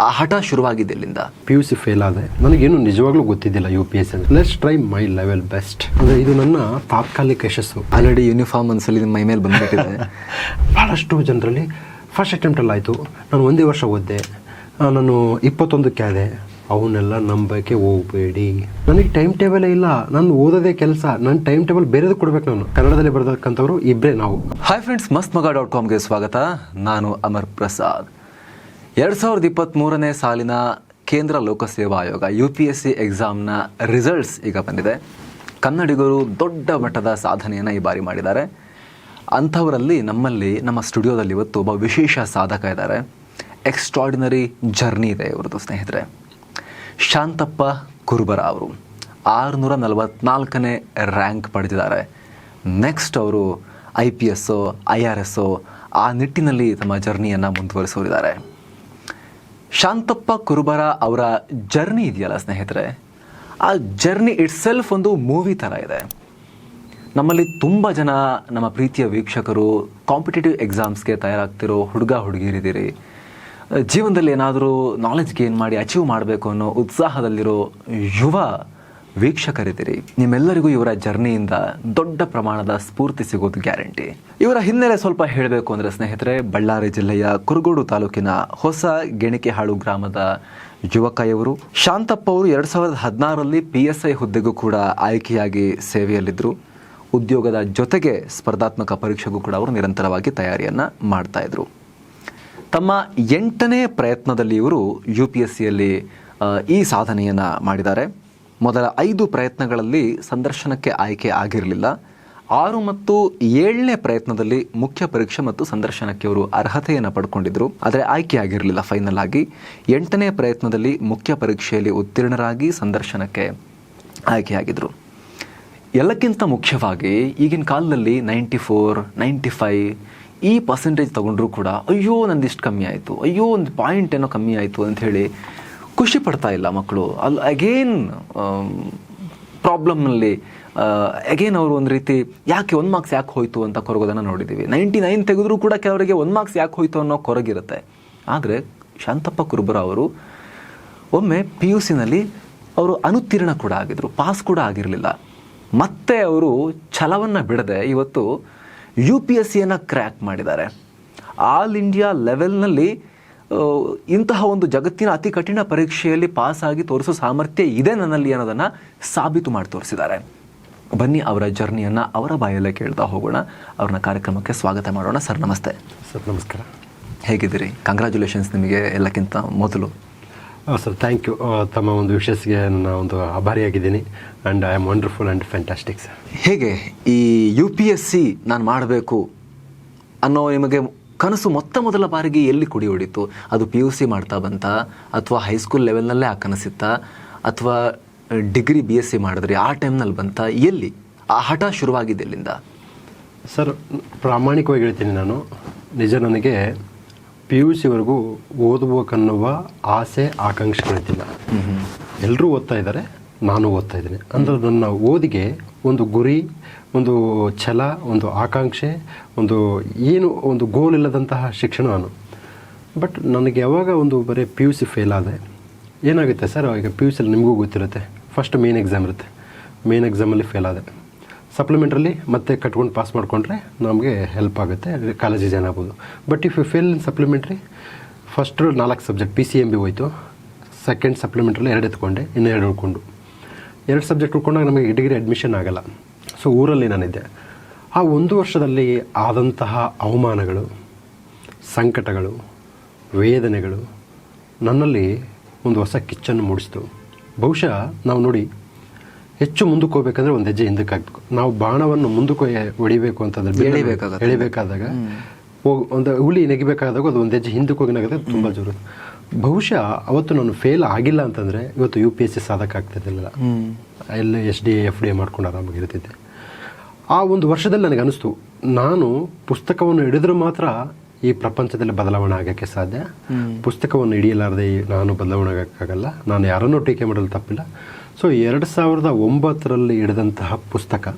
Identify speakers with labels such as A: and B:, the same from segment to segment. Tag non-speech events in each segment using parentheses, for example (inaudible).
A: ಆ ಹಠ ಶುರುವಾಗಿದೆ ಇಲ್ಲಿಂದ.
B: ಪಿ ಯು ಸಿ ಫೇಲ್ ಆದೆ. ನನಗೇನು ನಿಜವಾಗ್ಲೂ ಗೊತ್ತಿದ್ದಿಲ್ಲ U P S let's try my level best ಅಂದರೆ ಇದು ನನ್ನ ತಾತ್ಕಾಲಿಕ ಯಶಸ್ಸು.
A: ಆಲ್ರೆಡಿ ಯೂನಿಫಾರ್ಮ್ ಅನ್ಸಲ್ಲಿ ಮೈ ಮೇಲೆ ಬಂದ್ಬಿಟ್ಟಿದೆ. (laughs)
B: ಭಾಳಷ್ಟು ಜನರಲ್ಲಿ ಫಸ್ಟ್ ಅಟೆಂಪ್ಟಲ್ಲಿ ಆಯಿತು. ನಾನು ಒಂದೇ ವರ್ಷ ಓದಿದೆ. ನಾನು ಇಪ್ಪತ್ತೊಂದಕ್ಕೆ ಆದೆ. ಅವನ್ನೆಲ್ಲ ನಂಬಕ್ಕೆ ಹೋಗಬೇಡಿ. ನನಗೆ ಟೈಮ್ ಟೇಬಲೇ ಇಲ್ಲ. ನಾನು ಓದೋದೇ ಕೆಲಸ. ನನ್ನ ಟೈಮ್ ಟೇಬಲ್ ಬೇರೆದು ಕೊಡ್ಬೇಕು ನಾನು. ಕನ್ನಡದಲ್ಲಿ ಬರೆದಕ್ಕಂಥವ್ರು ಇಬ್ಬರೇ ನಾವು.
A: ಹಾಯ್ ಫ್ರೆಂಡ್ಸ್ ಮಸ್ತ್ ಮಗ ಡಾಟ್ ಕಾಮ್ಗೆ ಸ್ವಾಗತ. ನಾನು ಅಮರ್ ಪ್ರಸಾದ್. ಎರಡು ಸಾವಿರದ ಇಪ್ಪತ್ತ್ಮೂರನೇ ಸಾಲಿನ ಕೇಂದ್ರ ಲೋಕಸೇವಾ ಆಯೋಗ, ಯು ಪಿ ಎಸ್ ಸಿ ಎಕ್ಸಾಮ್ನ ರಿಸಲ್ಟ್ಸ್ ಈಗ ಬಂದಿದೆ. ಕನ್ನಡಿಗರು ದೊಡ್ಡ ಮಟ್ಟದ ಸಾಧನೆಯನ್ನು ಈ ಬಾರಿ ಮಾಡಿದ್ದಾರೆ. ಅಂಥವರಲ್ಲಿ ನಮ್ಮಲ್ಲಿ, ನಮ್ಮ ಸ್ಟುಡಿಯೋದಲ್ಲಿ ಇವತ್ತು ಒಬ್ಬ ವಿಶೇಷ ಸಾಧಕ ಇದ್ದಾರೆ. ಎಕ್ಸ್ಟ್ರಾಡಿನರಿ ಜರ್ನಿ ಇದೆ ಇವ್ರದ್ದು ಸ್ನೇಹಿತರೆ. ಶಾಂತಪ್ಪ ಕುರುಬರ ಅವರು ಆರುನೂರ ನಲವತ್ನಾಲ್ಕನೇ ರ್ಯಾಂಕ್ ಪಡೆದಿದ್ದಾರೆ. ನೆಕ್ಸ್ಟ್ ಅವರು I P S I R S ಆ ನಿಟ್ಟಿನಲ್ಲಿ ತಮ್ಮ ಜರ್ನಿಯನ್ನು ಮುಂದುವರಿಸೋರಿದ್ದಾರೆ. ಶಾಂತಪ್ಪ ಕುರುಬರ ಅವರ ಜರ್ನಿ ಇದೆಯಲ್ಲ ಸ್ನೇಹಿತರೆ? ಆ ಜರ್ನಿ ಇಟ್ ಸೆಲ್ಫ್ ಒಂದು ಮೂವಿ ಥರ ಇದೆ. ನಮ್ಮಲ್ಲಿ ತುಂಬ ಜನ ನಮ್ಮ ಪ್ರೀತಿಯ ವೀಕ್ಷಕರು ಕಾಂಪಿಟೇಟಿವ್ ಎಕ್ಸಾಮ್ಸ್ಗೆ ತಯಾರಾಗ್ತಿರೋ ಹುಡುಗ, ಹುಡುಗಿರಿದ್ದೀರಿ. ಜೀವನದಲ್ಲಿ ಏನಾದರೂ ನಾಲೆಜ್ ಗೇನ್ ಮಾಡಿ ಅಚೀವ್ ಮಾಡಬೇಕು ಅನ್ನೋ ಉತ್ಸಾಹದಲ್ಲಿರೋ ಯುವ ವೀಕ್ಷಕರಿದ್ದೀರಿ. ನಿಮ್ಮೆಲ್ಲರಿಗೂ ಇವರ ಜರ್ನಿಯಿಂದ ದೊಡ್ಡ ಪ್ರಮಾಣದ ಸ್ಫೂರ್ತಿ ಸಿಗೋದು ಗ್ಯಾರಂಟಿ. ಇವರ ಹಿನ್ನೆಲೆ ಸ್ವಲ್ಪ ಹೇಳಬೇಕು ಅಂದರೆ ಸ್ನೇಹಿತರೆ, ಬಳ್ಳಾರಿ ಜಿಲ್ಲೆಯ ಕುರುಗೋಡು ತಾಲೂಕಿನ ಹೊಸ ಗೆಣಿಕೆಹಾಳು ಗ್ರಾಮದ ಯುವಕ ಇವರು ಶಾಂತಪ್ಪ ಅವರು ಎರಡು ಸಾವಿರದ ಹದಿನಾರರಲ್ಲಿ ಪಿ ಎಸ್ ಐ ಹುದ್ದೆಗೂ ಕೂಡ ಆಯ್ಕೆಯಾಗಿ ಸೇವೆಯಲ್ಲಿದ್ದರು ಉದ್ಯೋಗದ ಜೊತೆಗೆ ಸ್ಪರ್ಧಾತ್ಮಕ ಪರೀಕ್ಷೆಗೂ ಕೂಡ ಅವರು ನಿರಂತರವಾಗಿ ತಯಾರಿಯನ್ನು ಮಾಡ್ತಾ ಇದ್ರು. ತಮ್ಮ ಎಂಟನೇ ಪ್ರಯತ್ನದಲ್ಲಿ ಇವರು ಯು ಪಿ ಎಸ್ ಸಿಯಲ್ಲಿ ಈ ಸಾಧನೆಯನ್ನು ಮಾಡಿದ್ದಾರೆ. ಮೊದಲ ಐದು ಪ್ರಯತ್ನಗಳಲ್ಲಿ ಸಂದರ್ಶನಕ್ಕೆ ಆಯ್ಕೆ ಆಗಿರಲಿಲ್ಲ. ಆರು ಮತ್ತು ಏಳನೇ ಪ್ರಯತ್ನದಲ್ಲಿ ಮುಖ್ಯ ಪರೀಕ್ಷೆ ಮತ್ತು ಸಂದರ್ಶನಕ್ಕೆ ಅವರು ಅರ್ಹತೆಯನ್ನು ಪಡ್ಕೊಂಡಿದ್ರು. ಆದರೆ ಆಯ್ಕೆ ಆಗಿರಲಿಲ್ಲ ಫೈನಲ್ ಆಗಿ. ಎಂಟನೇ ಪ್ರಯತ್ನದಲ್ಲಿ ಮುಖ್ಯ ಪರೀಕ್ಷೆಯಲ್ಲಿ ಉತ್ತೀರ್ಣರಾಗಿ ಸಂದರ್ಶನಕ್ಕೆ ಆಯ್ಕೆಯಾಗಿದ್ರು ಎಲ್ಲಕ್ಕಿಂತ ಮುಖ್ಯವಾಗಿ ಈಗಿನ ಕಾಲದಲ್ಲಿ ನೈಂಟಿ ಫೋರ್ ನೈಂಟಿ ಫೈವ್ ಈ ಪರ್ಸೆಂಟೇಜ್ ತಗೊಂಡ್ರೂ ಕೂಡ ಅಯ್ಯೋ ನಂದಿಷ್ಟು ಕಮ್ಮಿ ಆಯಿತು, ಅಯ್ಯೋ ಒಂದು ಪಾಯಿಂಟ್ ಏನೋ ಕಮ್ಮಿ ಆಯಿತು ಅಂತ ಹೇಳಿ ಖುಷಿ ಪಡ್ತಾ ಇಲ್ಲ ಮಕ್ಕಳು. ಅಲ್ಲಿ ಅಗೇನ್ ಪ್ರಾಬ್ಲಮ್ನಲ್ಲಿ ಅಗೇನ್ ಅವರು ಒಂದು ರೀತಿ ಯಾಕೆ ಒಂದು ಮಾರ್ಕ್ಸ್ ಯಾಕೆ ಹೋಯಿತು ಅಂತ ಕೊರಗೋದನ್ನು ನೋಡಿದ್ದೀವಿ ನೈಂಟಿ ನೈನ್ ತೆಗೆದ್ರೂ ಕೂಡ ಕೆಲವರಿಗೆ ಒಂದು ಮಾರ್ಕ್ಸ್ ಯಾಕೆ ಹೋಯ್ತು ಅನ್ನೋ ಕೊರಗಿರುತ್ತೆ. ಆದರೆ ಶಾಂತಪ್ಪ ಕುರುಬರ ಅವರು ಒಮ್ಮೆ ಪಿ ಯು ಸಿನಲ್ಲಿ ಅವರು ಅನುತ್ತೀರ್ಣ ಕೂಡ ಆಗಿದ್ರು ಪಾಸ್ ಕೂಡ ಆಗಿರಲಿಲ್ಲ. ಮತ್ತೆ ಅವರು ಛಲವನ್ನು ಬಿಡದೆ ಇವತ್ತು ಯು ಪಿ ಎಸ್ ಸಿಯನ್ನು ಕ್ರ್ಯಾಕ್ ಮಾಡಿದ್ದಾರೆ. ಆಲ್ ಇಂಡಿಯಾ ಲೆವೆಲ್ನಲ್ಲಿ ಇಂತಹ ಒಂದು ಜಗತ್ತಿನ ಅತಿ ಕಠಿಣ ಪರೀಕ್ಷೆಯಲ್ಲಿ ಪಾಸ್ ಆಗಿ ತೋರಿಸೋ ಸಾಮರ್ಥ್ಯ ಇದೆ ನನ್ನಲ್ಲಿ ಅನ್ನೋದನ್ನು ಸಾಬೀತು ಮಾಡಿ ತೋರಿಸಿದ್ದಾರೆ. ಬನ್ನಿ ಅವರ ಜರ್ನಿಯನ್ನು ಅವರ ಬಾಯಲ್ಲೇ ಕೇಳ್ತಾ ಹೋಗೋಣ. ಅವ್ರನ್ನ ಕಾರ್ಯಕ್ರಮಕ್ಕೆ ಸ್ವಾಗತ ಮಾಡೋಣ. ಸರ್ ನಮಸ್ತೆ.
B: ಸರ್ ನಮಸ್ಕಾರ.
A: ಹೇಗಿದ್ದೀರಿ? ಕಂಗ್ರ್ಯಾಚುಲೇಷನ್ಸ್ ನಿಮಗೆ ಎಲ್ಲಕ್ಕಿಂತ ಮೊದಲು.
B: ಸರ್ ಥ್ಯಾಂಕ್ ಯು ತಮ್ಮ ಒಂದು ವಿಷಸ್ಗೆ ನನ್ನ ಒಂದು ಆಭಾರಿಯಾಗಿದ್ದೀನಿ. And I am wonderful and fantastic sir
A: ಹೇಗೆ ಈ ಯು ಪಿ ಎಸ್ ಸಿ ನಾನು ಮಾಡಬೇಕು ಅನ್ನೋ ನಿಮಗೆ ಕನಸು ಮೊತ್ತ ಮೊದಲ ಬಾರಿಗೆ ಎಲ್ಲಿ ಕುಡಿ ಹೊಡಿತು? ಅದು ಪಿ ಯು ಸಿ ಮಾಡ್ತಾ ಬಂತ? ಅಥವಾ ಹೈಸ್ಕೂಲ್ ಲೆವೆಲ್ನಲ್ಲೇ ಆ ಕನಸಿತ್ತ? ಅಥವಾ ಡಿಗ್ರಿ ಬಿ ಎಸ್ ಸಿ ಮಾಡಿದ್ರಿ ಆ ಟೈಮ್ನಲ್ಲಿ ಬಂತ? ಎಲ್ಲಿ? ಆ ಹಠ ಶುರುವಾಗಿದೆ ಎಲ್ಲಿಂದ?
B: ಸರ್ ಪ್ರಾಮಾಣಿಕವಾಗಿ ಹೇಳ್ತೀನಿ ನಾನು. ನಿಜ ನನಗೆ ಪಿ ಯು ಸಿವರೆಗೂ ಓದಬೇಕನ್ನುವ ಆಸೆ ಆಕಾಂಕ್ಷೆಗಳಿದ್ದಿಲ್ಲ. ಎಲ್ಲರೂ ಓದ್ತಾ ಇದ್ದಾರೆ ನಾನು ಓದ್ತಾ ಇದ್ದೀನಿ. ಅಂದರೆ ನನ್ನ ಓದಿಗೆ ಒಂದು ಗುರಿ ಒಂದು ಛಲ, ಒಂದು ಆಕಾಂಕ್ಷೆ, ಒಂದು ಏನು ಒಂದು ಗೋಲ್ ಇಲ್ಲದಂತಹ ಶಿಕ್ಷಣ ನಾನು ಬಟ್ ನನಗೆ ಯಾವಾಗ ಒಂದು ಬರೀ ಪಿ ಯು ಸಿ ಫೇಲ್ ಆದೆ, ಏನಾಗುತ್ತೆ ಸರ್? ಈಗ ಪಿ ಯು ಸಿಲಿ ನಿಮಗೂ ಗೊತ್ತಿರುತ್ತೆ. ಫಸ್ಟ್ ಮೇನ್ ಎಕ್ಸಾಮ್ ಇರುತ್ತೆ. ಮೇನ್ ಎಕ್ಸಾಮಲ್ಲಿ ಫೇಲ್ ಆದೆ. ಸಪ್ಲಿಮೆಂಟ್ರಲ್ಲಿ ಮತ್ತೆ ಕಟ್ಕೊಂಡು ಪಾಸ್ ಮಾಡಿಕೊಂಡ್ರೆ ನಮಗೆ ಹೆಲ್ಪ್ ಆಗುತ್ತೆ ಕಾಲೇಜಿಗೆ ಜಾಯ್ನ್ ಆಗ್ಬೋದು. But if you fail in supplementary first ನಾಲ್ಕು subject P C M B ಹೋಯಿತು. ಸೆಕೆಂಡ್ ಸಪ್ಲಿಮೆಂಟ್ರಲ್ಲಿ ಎರಡು ಎತ್ಕೊಂಡೆ, ಇನ್ನೂ ಎರಡು ಉಳ್ಕೊಂಡು. ಎರಡು ಸಬ್ಜೆಕ್ಟ್ ಉಳ್ಕೊಂಡಾಗ ನಮಗೆ ಡಿಗ್ರಿ ಅಡ್ಮಿಷನ್ ಆಗಲ್ಲ. ಸೊ ಊರಲ್ಲಿ ನಾನಿದ್ದೆ. ಆ ಒಂದು ವರ್ಷದಲ್ಲಿ ಆದಂತಹ ಅವಮಾನಗಳು ಸಂಕಟಗಳು ವೇದನೆಗಳು ನನ್ನಲ್ಲಿ ಒಂದು ಹೊಸ ಕಿಚ್ಚನ್ನು ಮೂಡಿಸ್ತು. ಬಹುಶಃ ನಾವು ನೋಡಿ ಹೆಚ್ಚು ಮುಂದಕ್ಕೆ ಹೋಗ್ಬೇಕಂದ್ರೆ ಒಂದು ಹೆಜ್ಜೆ ಹಿಂದಕ್ಕೆ ಹಾಕ್ಬೇಕು. ನಾವು ಬಾಣವನ್ನು ಮುಂದಕ್ಕೆ ಹೊಡಿಬೇಕು ಅಂತಂದ್ರೆ. ಎಳಿಬೇಕಾದಾಗ ಹೋಗಿ ಒಂದು ಹುಲಿ ನೆಗಿಬೇಕಾದಾಗ ಅದು ಒಂದು ಹೆಜ್ಜೆ ಹಿಂದಕ್ಕೆ ಹೋಗಿ ನಗುತ್ತೆ ತುಂಬ ಜೋರು. ಬಹುಶಃ ಅವತ್ತು ನಾನು ಫೇಲ್ ಆಗಿಲ್ಲ ಅಂತಂದರೆ ಇವತ್ತು ಯು ಪಿ ಎಸ್ ಸಿ ಸಾಧಕ ಆಗ್ತಿದ್ದಿಲ್ಲ ಎಲ್ಲ S D F D A ಮಾಡ್ಕೊಂಡು ಆರಾಮಾಗಿರ್ತಿದ್ದೆ ಆ ಒಂದು ವರ್ಷದಲ್ಲಿ ನನಗೆ ಅನಿಸ್ತು ನಾನು ಪುಸ್ತಕವನ್ನು ಹಿಡಿದ್ರೆ ಮಾತ್ರ ಈ ಪ್ರಪಂಚದಲ್ಲಿ ಬದಲಾವಣೆ ಆಗೋಕ್ಕೆ ಸಾಧ್ಯ ಪುಸ್ತಕವನ್ನು ಹಿಡಿಯಲಾರದೆ ನಾನು ಬದಲಾವಣೆ ಆಗೋಕ್ಕಾಗಲ್ಲ ನಾನು ಯಾರನ್ನೂ ಟೀಕೆ ಮಾಡಲು ತಪ್ಪಿಲ್ಲ. ಸೊ ಎರಡು ಸಾವಿರದ ಒಂಬತ್ತರಲ್ಲಿ ಹಿಡಿದಂತಹ ಪುಸ್ತಕ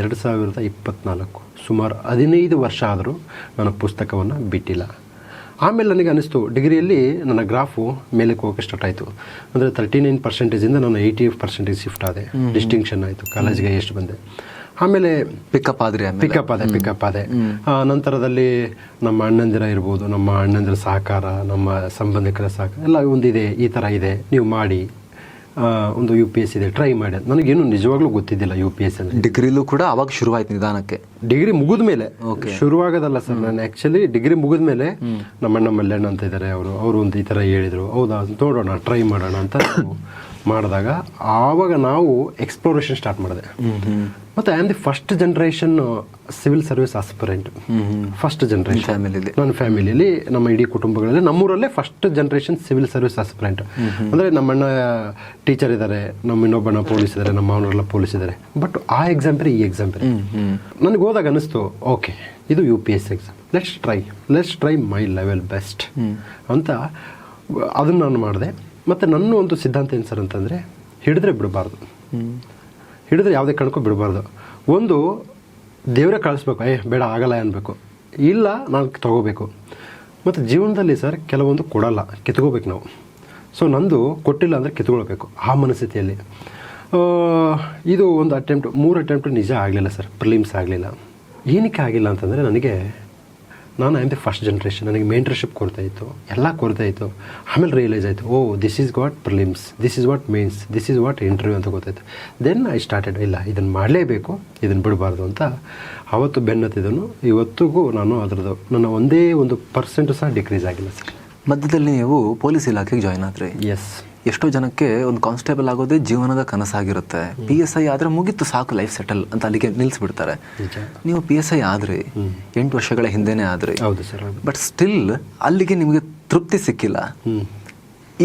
B: ಎರಡು ಸಾವಿರದ ಇಪ್ಪತ್ತ್ನಾಲ್ಕು ಸುಮಾರು ಹದಿನೈದು ವರ್ಷ ಆದರೂ ನಾನು ಪುಸ್ತಕವನ್ನು ಬಿಟ್ಟಿಲ್ಲ. ಆಮೇಲೆ ನನಗೆ ಅನಿಸ್ತು ಡಿಗ್ರಿಯಲ್ಲಿ ನನ್ನ ಗ್ರಾಫು ಮೇಲಕ್ಕೆ ಹೋಗೋಕೆ ಸ್ಟಾರ್ಟ್ ಆಯಿತು. ಅಂದರೆ ತರ್ಟಿ ನೈನ್ ಪರ್ಸೆಂಟೇಜಿಂದ ನಾನು ಏಯ್ಟಿ ಪರ್ಸೆಂಟೇಜ್ ಶಿಫ್ಟ್ ಆದೆ. ಡಿಸ್ಟಿಂಕ್ಷನ್ ಆಯಿತು. ಕಾಲೇಜ್ಗೆ ಎಷ್ಟು ಬಂದೆ. ಆಮೇಲೆ
A: ಪಿಕಪ್ ಆದ್ರೆ
B: ಪಿಕಪ್ ಅದೇ ಪಿಕಪ್ ಅದೇ ನಂತರದಲ್ಲಿ ನಮ್ಮ ಅಣ್ಣಂದಿರ ಇರ್ಬೋದು ನಮ್ಮ ಅಣ್ಣಂದಿರ ಸಹಕಾರ ನಮ್ಮ ಸಂಬಂಧಿಕರ ಸಹಕಾರ ಎಲ್ಲ ಒಂದಿದೆ ಈ ಥರ ಇದೆ ನೀವು ಮಾಡಿ. ಒಂದು ಯು ಪಿ ಎಸ್ ಇದೆ ಟ್ರೈ ಮಾಡಿ. ನನಗೇನು ನಿಜವಾಗ್ಲೂ ಗೊತ್ತಿದ್ದಿಲ್ಲ ಯು ಪಿ ಎಸ್ ಅಲ್ಲಿ
A: ಡಿಗ್ರಿಲೂ ಕೂಡ ಅವಾಗ ಶುರುವಾಯ್ತು ನಿಧಾನಕ್ಕೆ.
B: ಡಿಗ್ರಿ ಮುಗಿದ ಮೇಲೆ. ಶುರುವಾಗದಲ್ಲ ಸರ್ ನಾನು ಆ್ಯಕ್ಚುಲಿ ಡಿಗ್ರಿ ಮುಗಿದ ಮೇಲೆ ನಮ್ಮ ಅಣ್ಣ ಮಲ್ಲಣ್ಣ ಅಂತ ಇದ್ದಾರೆ ಅವರು ಅವರು ಒಂದು ಈ ಥರ ಹೇಳಿದರು. ಹೌದಾ ನೋಡೋಣ ಟ್ರೈ ಮಾಡೋಣ ಅಂತ ಮಾಡಿದಾಗ ಆವಾಗ ನಾವು ಎಕ್ಸ್ಪ್ಲೋರೇಷನ್ ಸ್ಟಾರ್ಟ್ ಮಾಡಿದೆ. ಮತ್ತು I am the first generation civil service aspirant first generation ನನ್ನ ಫ್ಯಾಮಿಲಿಯಲ್ಲಿ ನಮ್ಮ ಇಡೀ ಕುಟುಂಬಗಳಲ್ಲಿ ನಮ್ಮೂರಲ್ಲೇ first generation civil service aspirant ಅಂದರೆ ನಮ್ಮಣ್ಣ ಟೀಚರ್ ಇದ್ದಾರೆ ನಮ್ಮ ಇನ್ನೊಬ್ಬಣ್ಣ ಪೊಲೀಸ್ ಇದ್ದಾರೆ ನಮ್ಮ ಮಾವನವರೆಲ್ಲ ಪೊಲೀಸ್ ಇದ್ದಾರೆ ಬಟ್ ಆ ಎಕ್ಸಾಮ್ ಬೇರೆ ಈ ಎಕ್ಸಾಮ್ ಬೇರೆ. ನನಗೆ ಹೋದಾಗ ಅನಿಸ್ತು ಓಕೆ ಇದು U P S exam let's try let's try my level best ಅಂತ ಅದನ್ನು ನಾನು ಮಾಡಿದೆ. ಮತ್ತು ನನ್ನ ಒಂದು ಸಿದ್ಧಾಂತ ಏನು ಸರ್ ಅಂತಂದರೆ ಹಿಡಿದ್ರೆ ಬಿಡಬಾರ್ದು. ಹಿಡಿದ್ರೆ ಯಾವುದೇ ಕಾರಣಕ್ಕೂ ಬಿಡಬಾರ್ದು. ಒಂದು ದೇವರೇ ಕಳಿಸ್ಬೇಕು ಏ ಬೇಡ ಆಗಲ್ಲ ಅನ್ಬೇಕು. ಇಲ್ಲ ನಾನು ತಗೋಬೇಕು. ಮತ್ತು ಜೀವನದಲ್ಲಿ ಸರ್ ಕೆಲವೊಂದು ಕೊಡಲ್ಲ ಕಿತ್ಕೋಬೇಕು ನಾವು. ಸೊ ನಂದು ಕೊಟ್ಟಿಲ್ಲ ಅಂದರೆ ಕಿತ್ಕೊಳ್ಬೇಕು ಆ ಮನಸ್ಥಿತಿಯಲ್ಲಿ. ಇದು ಒಂದು ಅಟೆಂಪ್ಟ್ ಮೂರು ಅಟೆಂಪ್ಟ್ ನಿಜ ಆಗಲಿಲ್ಲ ಸರ್ ಪ್ರಿಲಿಮ್ಸ್ ಆಗಲಿಲ್ಲ. ಏನಕ್ಕೆ ಆಗಿಲ್ಲ ಅಂತಂದರೆ ನನಗೆ ನಾನು I am the first generation ನನಗೆ ಮೇಂಟರ್ಶಿಪ್ ಕೊಡ್ತಾಯಿತ್ತು ಇತ್ತು ಎಲ್ಲ ಕೊಡ್ತಾ ಇತ್ತು. ಆಮೇಲೆ ರಿಯಲೈಸ್ ಆಯಿತು ಓ this is what prelims this is what mains this is what interview ಅಂತ ಗೊತ್ತಾಯ್ತು. ದೆನ್ ಐ ಸ್ಟಾರ್ಟೆಡ್ ಇಲ್ಲ ಇದನ್ನು ಮಾಡಲೇಬೇಕು ಇದನ್ನು ಬಿಡಬಾರ್ದು ಅಂತ ಆವತ್ತು ಬೆನ್ನತ್ತಿದ್ದನು ಇವತ್ತಿಗೂ ನಾನು ಅದರದ್ದು ನನ್ನ ಒಂದೇ ಒಂದು ಪರ್ಸೆಂಟ್ ಸಹ ಡಿಕ್ರೀಸ್ ಆಗಿಲ್ಲ ಸರ್.
A: ಮಧ್ಯದಲ್ಲಿ ನೀವು ಪೊಲೀಸ್ ಇಲಾಖೆಗೆ ಜಾಯ್ನ್ ಆದರೆ.
B: ಎಸ್
A: ಎಷ್ಟೋ ಜನಕ್ಕೆ ಒಂದು ಕಾನ್ಸ್ಟೇಬಲ್ ಆಗೋದೇ ಜೀವನದ ಕನಸಾಗಿರುತ್ತೆ. ಪಿ ಎಸ್ ಐ ಆದ್ರೆ ಮುಗೀತು ಸಾಕು ಲೈಫ್ ಸೆಟಲ್ ಅಂತ ಅಲ್ಲಿಗೆ ನಿಲ್ಲಿಸ್ಬಿಡ್ತಾರೆ ನೀವು ಪಿ ಎಸ್ ಐ ಆದ್ರಿ ಎಂಟು ವರ್ಷಗಳ ಹಿಂದೆನೇ ಆದ್ರಿ
B: ಹೌದು ಸರ್
A: ಬಟ್ ಸ್ಟಿಲ್ ಅಲ್ಲಿಗೆ ನಿಮಗೆ ತೃಪ್ತಿ ಸಿಕ್ಕಿಲ್ಲ.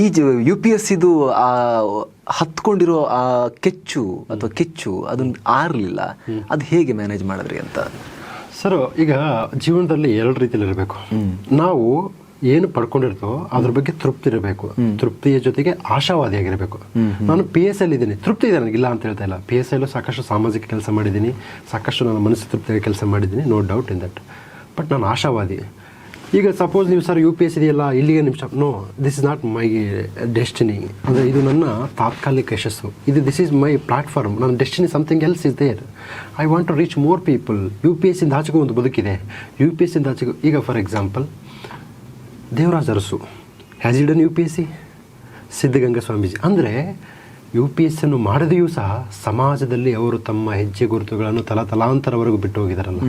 A: ಈ ಯು ಪಿ ಎಸ್ ಇದು ಆ ಹತ್ಕೊಂಡಿರೋ ಆ ಕೆಚ್ಚು ಅಥವಾ ಕಿಚ್ಚು ಅದನ್ನ ಆರ್ಲಿಲ್ಲ. ಅದು ಹೇಗೆ ಮ್ಯಾನೇಜ್ ಮಾಡಿದ್ರಿ ಅಂತ?
B: ಸರ್ ಈಗ ಜೀವನದಲ್ಲಿ ಎರಡು ರೀತಿಯಲ್ಲಿ ಇರಬೇಕು ನಾವು ಏನು ಪಡ್ಕೊಂಡಿರ್ತೋ ಅದ್ರ ಬಗ್ಗೆ ತೃಪ್ತಿ ಇರಬೇಕು. ತೃಪ್ತಿಯ ಜೊತೆಗೆ ಆಶಾವಾದಿಯಾಗಿರಬೇಕು. ನಾನು ಪಿ ಎಸ್ ಎಲ್ ಇದ್ದೀನಿ. ತೃಪ್ತಿ ಇದೆ ನನಗಿಲ್ಲ ಅಂತ ಹೇಳ್ತಾ ಇಲ್ಲ. ಪಿ ಎಸ್ ಎಲ್ ಸಾಕಷ್ಟು ಸಾಮಾಜಿಕ ಕೆಲಸ ಮಾಡಿದ್ದೀನಿ. ಸಾಕಷ್ಟು ನನ್ನ ಮನಸ್ಸು ತೃಪ್ತಿಯಾಗಿ ಕೆಲಸ ಮಾಡಿದ್ದೀನಿ. No doubt in that but ನಾನು ಆಶಾವಾದಿ. ಈಗ ಸಪೋಸ್ ನೀವು ಸರ್ ಯು ಪಿ ಎಸ್ ಇದೆಯಲ್ಲ ಇಲ್ಲಿಗೆ ನಿಮಿಷ. No this is not my destiny ಅಂದರೆ ಇದು ನನ್ನ ತಾತ್ಕಾಲಿಕ ಯಶಸ್ಸು. ಇದು ದಿಸ್ ಈಸ್ ಮೈ ಪ್ಲಾಟ್ಫಾರ್ಮ್ ನನ್ನ destiny something else is there I want to reach more people U P S ಇಂದ ಆಚೆಗೂ ಒಂದು ಬದುಕಿದೆ. ಯು ಪಿ ಎಸ್ ಇಂದ ಆಚೆಗೂ ಈಗ for example Devaraj Arasu has eaten U P S C Siddaganga Swamiji ಅಂದರೆ U P S ಅನ್ನು ಮಾಡದೆಯೂ ಸಹ ಸಮಾಜದಲ್ಲಿ ಅವರು ತಮ್ಮ ಹೆಜ್ಜೆ ಗುರುತುಗಳನ್ನು ತಲತಲಾಂತರವರೆಗೂ ಬಿಟ್ಟು ಹೋಗಿದಾರಲ್ಲ.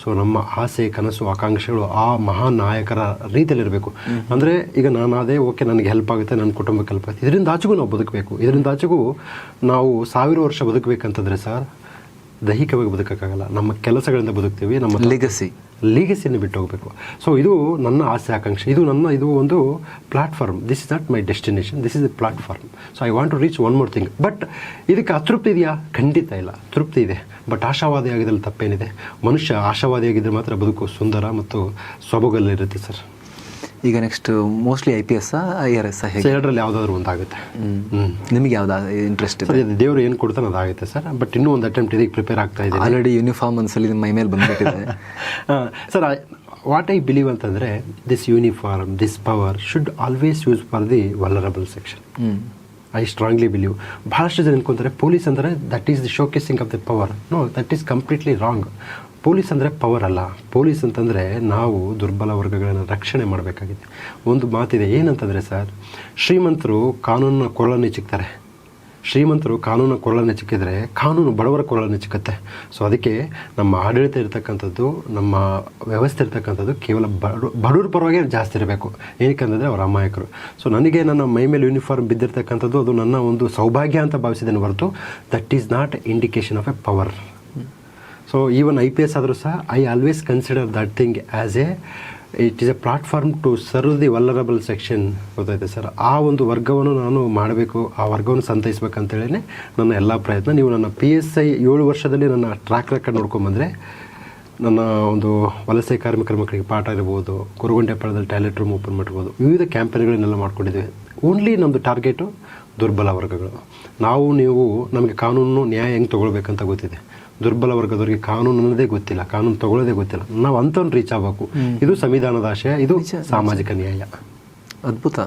B: ಸೊ ನಮ್ಮ ಆಸೆ ಕನಸು ಆಕಾಂಕ್ಷೆಗಳು ಆ ಮಹಾನ್ ನಾಯಕರ ರೀತಿಯಲ್ಲಿರಬೇಕು. ಅಂದರೆ ಈಗ ನಾನಾದೇ ಓಕೆ ನನಗೆ ಹೆಲ್ಪ್ ಆಗುತ್ತೆ ನನ್ನ ಕುಟುಂಬಕ್ಕೆ ಹೆಲ್ಪ್ ಆಗುತ್ತೆ. ಇದರಿಂದ ಆಚೆಗೂ ನಾವು ಬದುಕಬೇಕು. ಇದರಿಂದ ಆಚೆಗೂ ನಾವು ಸಾವಿರ ವರ್ಷ ಬದುಕಬೇಕಂತಂದರೆ ಸರ್ ದೈಹಿಕವಾಗಿ ಬದುಕೋಕ್ಕಾಗಲ್ಲ. ನಮ್ಮ ಕೆಲಸಗಳಿಂದ ಬದುಕ್ತೀವಿ ನಮ್ಮ
A: ಲೆಗಸಿ
B: ಲೀಗಸಿಯನ್ನು ಬಿಟ್ಟು ಹೋಗಬೇಕು ಸೊ ಇದು ನನ್ನ ಆಸೆ, ಆಕಾಂಕ್ಷೆ. ಇದು ನನ್ನ, ಇದು ಒಂದು platform this is not my destination this is a platform so I want to reach one more thing but ಇದಕ್ಕೆ ಅತೃಪ್ತಿ ಇದೆಯಾ? ಖಂಡಿತ ಇಲ್ಲ. ತೃಪ್ತಿ ಇದೆ. ಬಟ್ ಆಶಾವಾದಿ ತಪ್ಪೇನಿದೆ. ಮನುಷ್ಯ ಆಶಾವಾದಿಯಾಗಿದ್ದರೆ ಮಾತ್ರ ಬದುಕು ಸುಂದರ ಮತ್ತು ಸೊಬಗಲ್ಲಿರುತ್ತೆ ಸರ್
A: ಈಗ next mostly I P S I R S
B: ಎರಡರಲ್ಲಿ ಯಾವುದಾದ್ರೂ ಒಂದಾಗುತ್ತೆ ಹ್ಞೂ
A: ನಿಮಗೆ ಯಾವ್ದು ಇಂಟ್ರೆಸ್ಟ್ ಇದೆ?
B: ಸರ್ ಇದು ದೇವರು ಏನು ಕೊಡ್ತಾನೆ ಅದಾಗುತ್ತೆ ಸರ್? ಬಟ್ ಇನ್ನೂ ಒಂದು ಅಟೆಂಪ್ಟ್ ಇದಕ್ಕೆ ಪ್ರಿಪೇರ್ ಆಗ್ತಾ ಇದೆ.
A: ಆಲ್ರೆಡಿ ಯೂನಿಫಾರ್ಮ್ ಒಂದ್ಸಲಿ ನಿಮ್ಮ ಮೈ ಮೇಲೆ ಬಂದ್ಬಿಟ್ಟಿದೆ. (laughs)
B: ಸರ್ ವಾಟ್ ಐ ಬಿಲೀವ್ ಅಂತಂದರೆ this uniform this power should always use for the vulnerable section I strongly believe ಭಾಳಷ್ಟು ಜನ ಅನ್ಕೊಂತಾರೆ ಪೊಲೀಸ್ ಅಂದರೆ that is the showcasing of the power no that is completely wrong police ಅಂದರೆ power ಅಲ್ಲ. Police ಅಂತಂದರೆ ನಾವು ದುರ್ಬಲ ವರ್ಗಗಳನ್ನು ರಕ್ಷಣೆ ಮಾಡಬೇಕಾಗಿದೆ ಒಂದು ಮಾತಿದೆ, ಏನಂತಂದರೆ ಸರ್, ಶ್ರೀಮಂತರು ಕಾನೂನಿನ ಕೊರಳನ್ನು ಚಿಕ್ತಾರೆ. ಶ್ರೀಮಂತರು ಕಾನೂನ ಕೊರಳನ್ನು ಚಿಕ್ಕಿದರೆ ಕಾನೂನು ಬಡವರ ಕೊರಳನ್ನು ಚಿಕ್ಕುತ್ತೆ. ಸೊ ಅದಕ್ಕೆ ನಮ್ಮ ಆಡಳಿತ ಇರತಕ್ಕಂಥದ್ದು, ನಮ್ಮ ವ್ಯವಸ್ಥೆ ಇರ್ತಕ್ಕಂಥದ್ದು ಕೇವಲ ಬಡ, ಬಡವ್ರ ಪರವಾಗಿ ಜಾಸ್ತಿ ಇರಬೇಕು. ಏನಕ್ಕಂತಂದರೆ ಅವರ ಅಮಾಯಕರು. ಸೊ ನನಗೆ ನನ್ನ ಮೈ ಮೇಲೆ ಯೂನಿಫಾರ್ಮ್ ಬಿದ್ದಿರ್ತಕ್ಕಂಥದ್ದು ಅದು ನನ್ನ ಒಂದು ಸೌಭಾಗ್ಯ ಅಂತ ಭಾವಿಸಿದ್ದೇನೆ ಹೊರತು that is not indication of a power so even I P S ಆದರೂ ಸಹ I always consider that thing as a it is a platform to serve the vulnerable section ಗೊತ್ತಾಯ್ತು ಸರ್? ಆ ಒಂದು ವರ್ಗವನ್ನು ನಾನು ಮಾಡಬೇಕು, ಆ ವರ್ಗವನ್ನು ಸಂತೈಸ್ಬೇಕಂತೇಳಿ ನನ್ನ ಎಲ್ಲ ಪ್ರಯತ್ನ. ನೀವು ನನ್ನ ಪಿ ಎಸ್ ಐ ಏಳು ವರ್ಷದಲ್ಲಿ ನನ್ನ ಟ್ರ್ಯಾಕ್ ರೆಕಾರ್ಡ್ ನೋಡ್ಕೊಂಬಂದರೆ ನನ್ನ ಒಂದು ವಲಸೆ ಕಾರ್ಮಿಕರ ಮಕ್ಕಳಿಗೆ ಪಾಠ ಇರ್ಬೋದು ಕುರುಗುಂಟೆ ಪಾಳದಲ್ಲಿ ಟಾಯ್ಲೆಟ್ ರೂಮ್ ಓಪನ್ ಮಾಡಿರ್ಬೋದು ವಿವಿಧ ಕ್ಯಾಂಪೇನ್ಗಳನ್ನೆಲ್ಲ ಮಾಡ್ಕೊಂಡಿದ್ದೇವೆ. ಓನ್ಲಿ ನಮ್ಮದು ಟಾರ್ಗೆಟು ದುರ್ಬಲ ವರ್ಗಗಳು. ನಾವು, ನೀವು, ನಮಗೆ ಕಾನೂನು ನ್ಯಾಯ ಹೆಂಗೆ ತೊಗೊಳ್ಬೇಕಂತ ಗೊತ್ತಿದೆ. ದುರ್ಬಲ ವರ್ಗದವರಿಗೆ ಕಾನೂನು ಅನ್ನೋದೇ ಗೊತ್ತಿಲ್ಲ ಕಾನೂನು ತಗೊಳ್ಳೋದೇ ಗೊತ್ತಿಲ್ಲ. ನಾವು ಅಂಥವ್ನು ರೀಚ್ ಆಗಬೇಕು. ಇದು ಸಂವಿಧಾನದ ಆಶಯ ಇದು ಸಾಮಾಜಿಕ ನ್ಯಾಯ.
A: ಅದ್ಭುತ.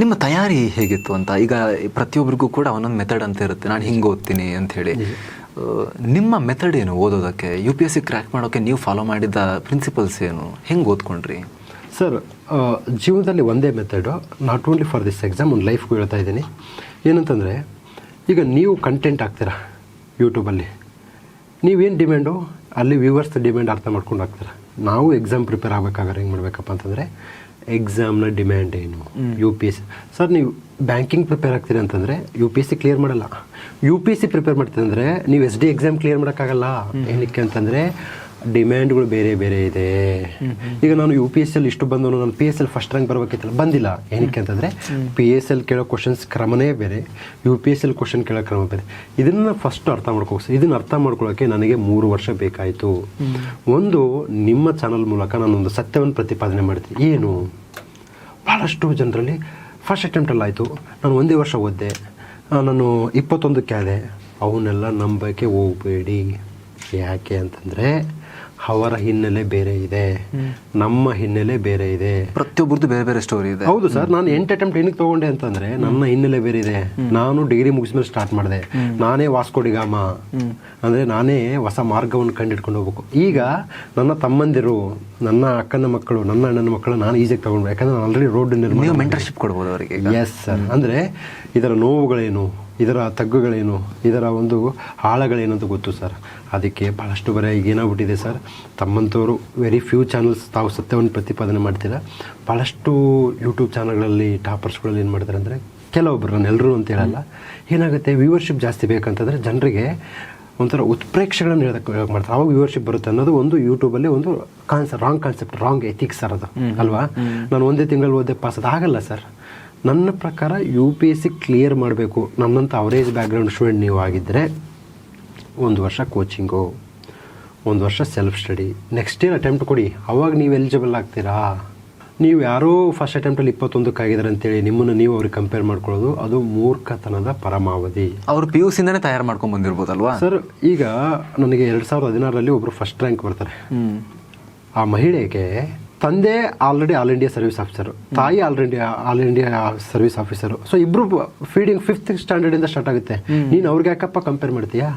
A: ನಿಮ್ಮ ತಯಾರಿ ಹೇಗಿತ್ತು ಅಂತ? ಈಗ ಪ್ರತಿಯೊಬ್ಬರಿಗೂ ಕೂಡ ಒಂದೊಂದು ಮೆಥಡ್ ಅಂತ ಇರುತ್ತೆ. ನಾನು ಹಿಂಗೆ ಓದ್ತೀನಿ ಅಂತ ಹೇಳಿ. ನಿಮ್ಮ ಮೆಥಡ್ ಏನು ಓದೋದಕ್ಕೆ? U P S C crack ಮಾಡೋಕ್ಕೆ ನೀವು ಫಾಲೋ ಮಾಡಿದ ಪ್ರಿನ್ಸಿಪಲ್ಸ್ ಏನು? ಹೆಂಗೆ ಓದ್ಕೊಂಡ್ರಿ?
B: ಸರ್ ಜೀವನದಲ್ಲಿ ಒಂದೇ method not only for this exam ಒಂದು ಲೈಫ್ಗೂ ಹೇಳ್ತಾ ಇದ್ದೀನಿ. ಏನಂತಂದರೆ ಈಗ ನೀವು ಕಂಟೆಂಟ್ ಹಾಕ್ತೀರಾ? ಯೂಟ್ಯೂಬಲ್ಲಿ ನೀವೇನು ಡಿಮ್ಯಾಂಡು ಅಲ್ಲಿ ವ್ಯೂವರ್ಸ್ ಡಿಮ್ಯಾಂಡ್ ಅರ್ಥ ಮಾಡ್ಕೊಂಡು ಹೋಗ್ತಾರೆ ನಾವು ಎಕ್ಸಾಮ್ ಪ್ರಿಪೇರ್ ಆಗ್ಬೇಕಾದ್ರೆ ಹೆಂಗೆ ಮಾಡಬೇಕಪ್ಪ ಅಂತಂದರೆ ಎಕ್ಸಾಮ್ನ ಡಿಮ್ಯಾಂಡ್ ಏನು? U P S C sir ನೀವು ಬ್ಯಾಂಕಿಂಗ್ ಪ್ರಿಪೇರ್ ಆಗ್ತೀರಿ ಅಂತಂದರೆ U P S C clear ಮಾಡಲ್ಲ. U P S C prepare ಮಾಡ್ತೀರಿ ಅಂದರೆ ನೀವು ಎಸ್ ಡಿ ಎಕ್ಸಾಮ್ ಕ್ಲಿಯರ್ ಮಾಡೋಕ್ಕಾಗಲ್ಲ. ಏನಕ್ಕೆ ಅಂತಂದರೆ ಡಿಮ್ಯಾಂಡ್ಗಳು ಬೇರೆ ಬೇರೆ ಇದೆ. ಈಗ ನಾನು ಯು ಪಿ ಎಸ್ ಎಲ್ ಇಷ್ಟು ಬಂದವನು ನಾನು P S L first rank ಬರಬೇಕಿತ್ತಲ್ಲ ಬಂದಿಲ್ಲ. ಏನಕ್ಕೆ ಅಂತಂದರೆ ಪಿ ಎಸ್ ಎಲ್ ಕೇಳೋ ಕ್ವಶನ್ಸ್ ಕ್ರಮನೇ ಬೇರೆ U P S L question ಕೇಳೋ ಕ್ರಮ ಬೇರೆ. ಇದನ್ನು ಫಸ್ಟ್ ಅರ್ಥ ಮಾಡ್ಕೋ ಇದನ್ನು ಅರ್ಥ ಮಾಡ್ಕೊಳ್ಳೋಕ್ಕೆ ನನಗೆ ಮೂರು ವರ್ಷ ಬೇಕಾಯಿತು. ಒಂದು ನಿಮ್ಮ ಚಾನಲ್ ಮೂಲಕ ನಾನೊಂದು ಸತ್ಯವನ್ನು ಪ್ರತಿಪಾದನೆ ಮಾಡ್ತೀನಿ. ಏನು? ಭಾಳಷ್ಟು ಜನರಲ್ಲಿ ಫಸ್ಟ್ ಅಟೆಂಪ್ಟಲ್ಲಿ ಆಯಿತು. ನಾನು ಒಂದೇ ವರ್ಷ ಓದಿದೆ. ನಾನು ಇಪ್ಪತ್ತೊಂದಕ್ಕೆ ಆದೆ. ಅವನ್ನೆಲ್ಲ ನಂಬಕ್ಕೆ ಹೋಗಬೇಡಿ. ಯಾಕೆ ಅಂತಂದರೆ ಅವರ ಹಿನ್ನೆಲೆ ಬೇರೆ ಇದೆ. ನಮ್ಮ ಹಿನ್ನೆಲೆ ಬೇರೆ ಇದೆ.
A: ಪ್ರತಿಯೊಬ್ಬರದ್ದು ಬೇರೆ ಬೇರೆ ಸ್ಟೋರಿ ಇದೆ.
B: ಹೌದು ಸರ್ ನಾನು ಎಂಟು ಅಟೆಂಪ್ಟ್ ಏನಕ್ಕೆ ತಗೊಂಡೆ ಅಂತಂದ್ರೆ ನನ್ನ ಹಿನ್ನೆಲೆ ಬೇರೆ ಇದೆ. ನಾನು ಡಿಗ್ರಿ ಮುಗಿಸ್ಮೇಲೆ ಸ್ಟಾರ್ಟ್ ಮಾಡಿದೆ. ನಾನೇ ವಾಸ್ಕೋಡಿಗಾಮ ಅಂದ್ರೆ ನಾನೇ ಹೊಸ ಮಾರ್ಗವನ್ನು ಕಂಡಿಡ್ಕೊಂಡು ಹೋಗ್ಬೇಕು. ಈಗ ನನ್ನ ತಮ್ಮಂದಿರು ನನ್ನ ಅಕ್ಕನ ಮಕ್ಕಳು ನನ್ನ ಅಣ್ಣನ ಮಕ್ಕಳು ನಾನು ಈಜಿಗೆ ತಗೊಂಡ್ಬೇಕು ಯಾಕಂದ್ರೆ ನಾನು ಆಲ್ರೆಡಿ ರೋಡ್ ನಿರ್ಮಾಣ
A: ಮೆಂಟರ್ಶಿಪ್ ಕೊಡ್ಬೋದು ಅವರಿಗೆ
B: ಎಸ್ ಸರ್ ಅಂದ್ರೆ ಇದರ ನೋವುಗಳೇನು? ಇದರ ತಗ್ಗುಗಳೇನು? ಇದರ ಒಂದು ಆಳಗಳೇನು ಅಂತ ಗೊತ್ತು ಸರ್. ಅದಕ್ಕೆ ಭಾಳಷ್ಟು ಬರೀ ಈಗ ಏನಾಗ್ಬಿಟ್ಟಿದೆ ಸರ್ ತಮ್ಮಂಥವರು ವೆರಿ ಫ್ಯೂ ಚಾನಲ್ಸ್ ತಾವು ಸತ್ಯವನ್ನು ಪ್ರತಿಪಾದನೆ ಮಾಡ್ತೀರಾ ಭಾಳಷ್ಟು ಯೂಟ್ಯೂಬ್ ಚಾನಲ್ಗಳಲ್ಲಿ ಟಾಪರ್ಸ್ಗಳಲ್ಲಿ ಏನು ಮಾಡ್ತಾರೆ ಅಂದರೆ ಕೆಲವೊಬ್ಬರು ನಾನು ಎಲ್ಲರೂ ಅಂತ ಹೇಳಲ್ಲ ಏನಾಗುತ್ತೆ ವ್ಯೂವರ್ಶಿಪ್ ಜಾಸ್ತಿ ಬೇಕಂತಂದರೆ ಜನರಿಗೆ ಒಂಥರ ಉತ್ಪ್ರೇಕ್ಷೆಗಳನ್ನು ಹೇಳೋದಕ್ಕೆ ಮಾಡ್ತಾರೆ. ಅವಾಗ ವ್ಯೂವರ್ಶಿಪ್ ಬರುತ್ತೆ ಅನ್ನೋದು ಒಂದು ಯೂಟ್ಯೂಬಲ್ಲಿ ಒಂದು concept wrong concept wrong ethics sir ಅದು ಅಲ್ವಾ? ನಾನು ಒಂದೇ ತಿಂಗಳು ಓದೇ ಪಾಸ್ ಅದು ಆಗಲ್ಲ ಸರ್. ನನ್ನ ಪ್ರಕಾರ U P S C clear ಮಾಡಬೇಕು. ನನ್ನಂಥ ಅವರೇಜ್ ಬ್ಯಾಕ್ಗ್ರೌಂಡ್ ಸ್ಟೂಡೆಂಟ್ ನೀವು ಆಗಿದ್ದರೆ ಒಂದು ವರ್ಷ ಕೋಚಿಂಗು ಒಂದು ವರ್ಷ self study next year attempt ಕೊಡಿ. ಅವಾಗ ನೀವು ಎಲಿಜಿಬಲ್ ಆಗ್ತೀರಾ? ನೀವು ಯಾರೋ ಫಸ್ಟ್ ಅಟೆಂಪ್ಟಲ್ಲಿ ಇಪ್ಪತ್ತೊಂದಕ್ಕಾಗಿದ್ದಾರೆ ಅಂತೇಳಿ ನಿಮ್ಮನ್ನು ನೀವು ಅವ್ರಿಗೆ ಕಂಪೇರ್ ಮಾಡ್ಕೊಳ್ಳೋದು ಅದು ಮೂರ್ಖತನದ ಪರಮಾವಧಿ.
A: ಅವರು ಪಿ ಯು ಸಿಂದನೇ ತಯಾರು ಮಾಡ್ಕೊಂಡು ಬಂದಿರ್ಬೋದಲ್ವಾ?
B: ಸರ್ ಈಗ ನನಗೆ ಎರಡು ಸಾವಿರದ ಹದಿನಾರರಲ್ಲಿ ಒಬ್ಬರು ಫಸ್ಟ್ ರ್ಯಾಂಕ್ ಬರ್ತಾರೆ. ಆ ಮಹಿಳೆಗೆ ತಂದೆ already all India service officer ತಾಯಿ all India all India service officer so ಇಬ್ರು ಫೀಡಿಂಗ್ ಫಿಫ್ತ್ ಸ್ಟ್ಯಾಂಡರ್ಡ್ ಇಂದ ಸ್ಟಾರ್ಟ್ ಆಗುತ್ತೆ. ನೀನು ಅವ್ರಿಗೆ ಯಾಕಪ್ಪ ಕಂಪೇರ್ ಮಾಡ್ತೀಯಾ?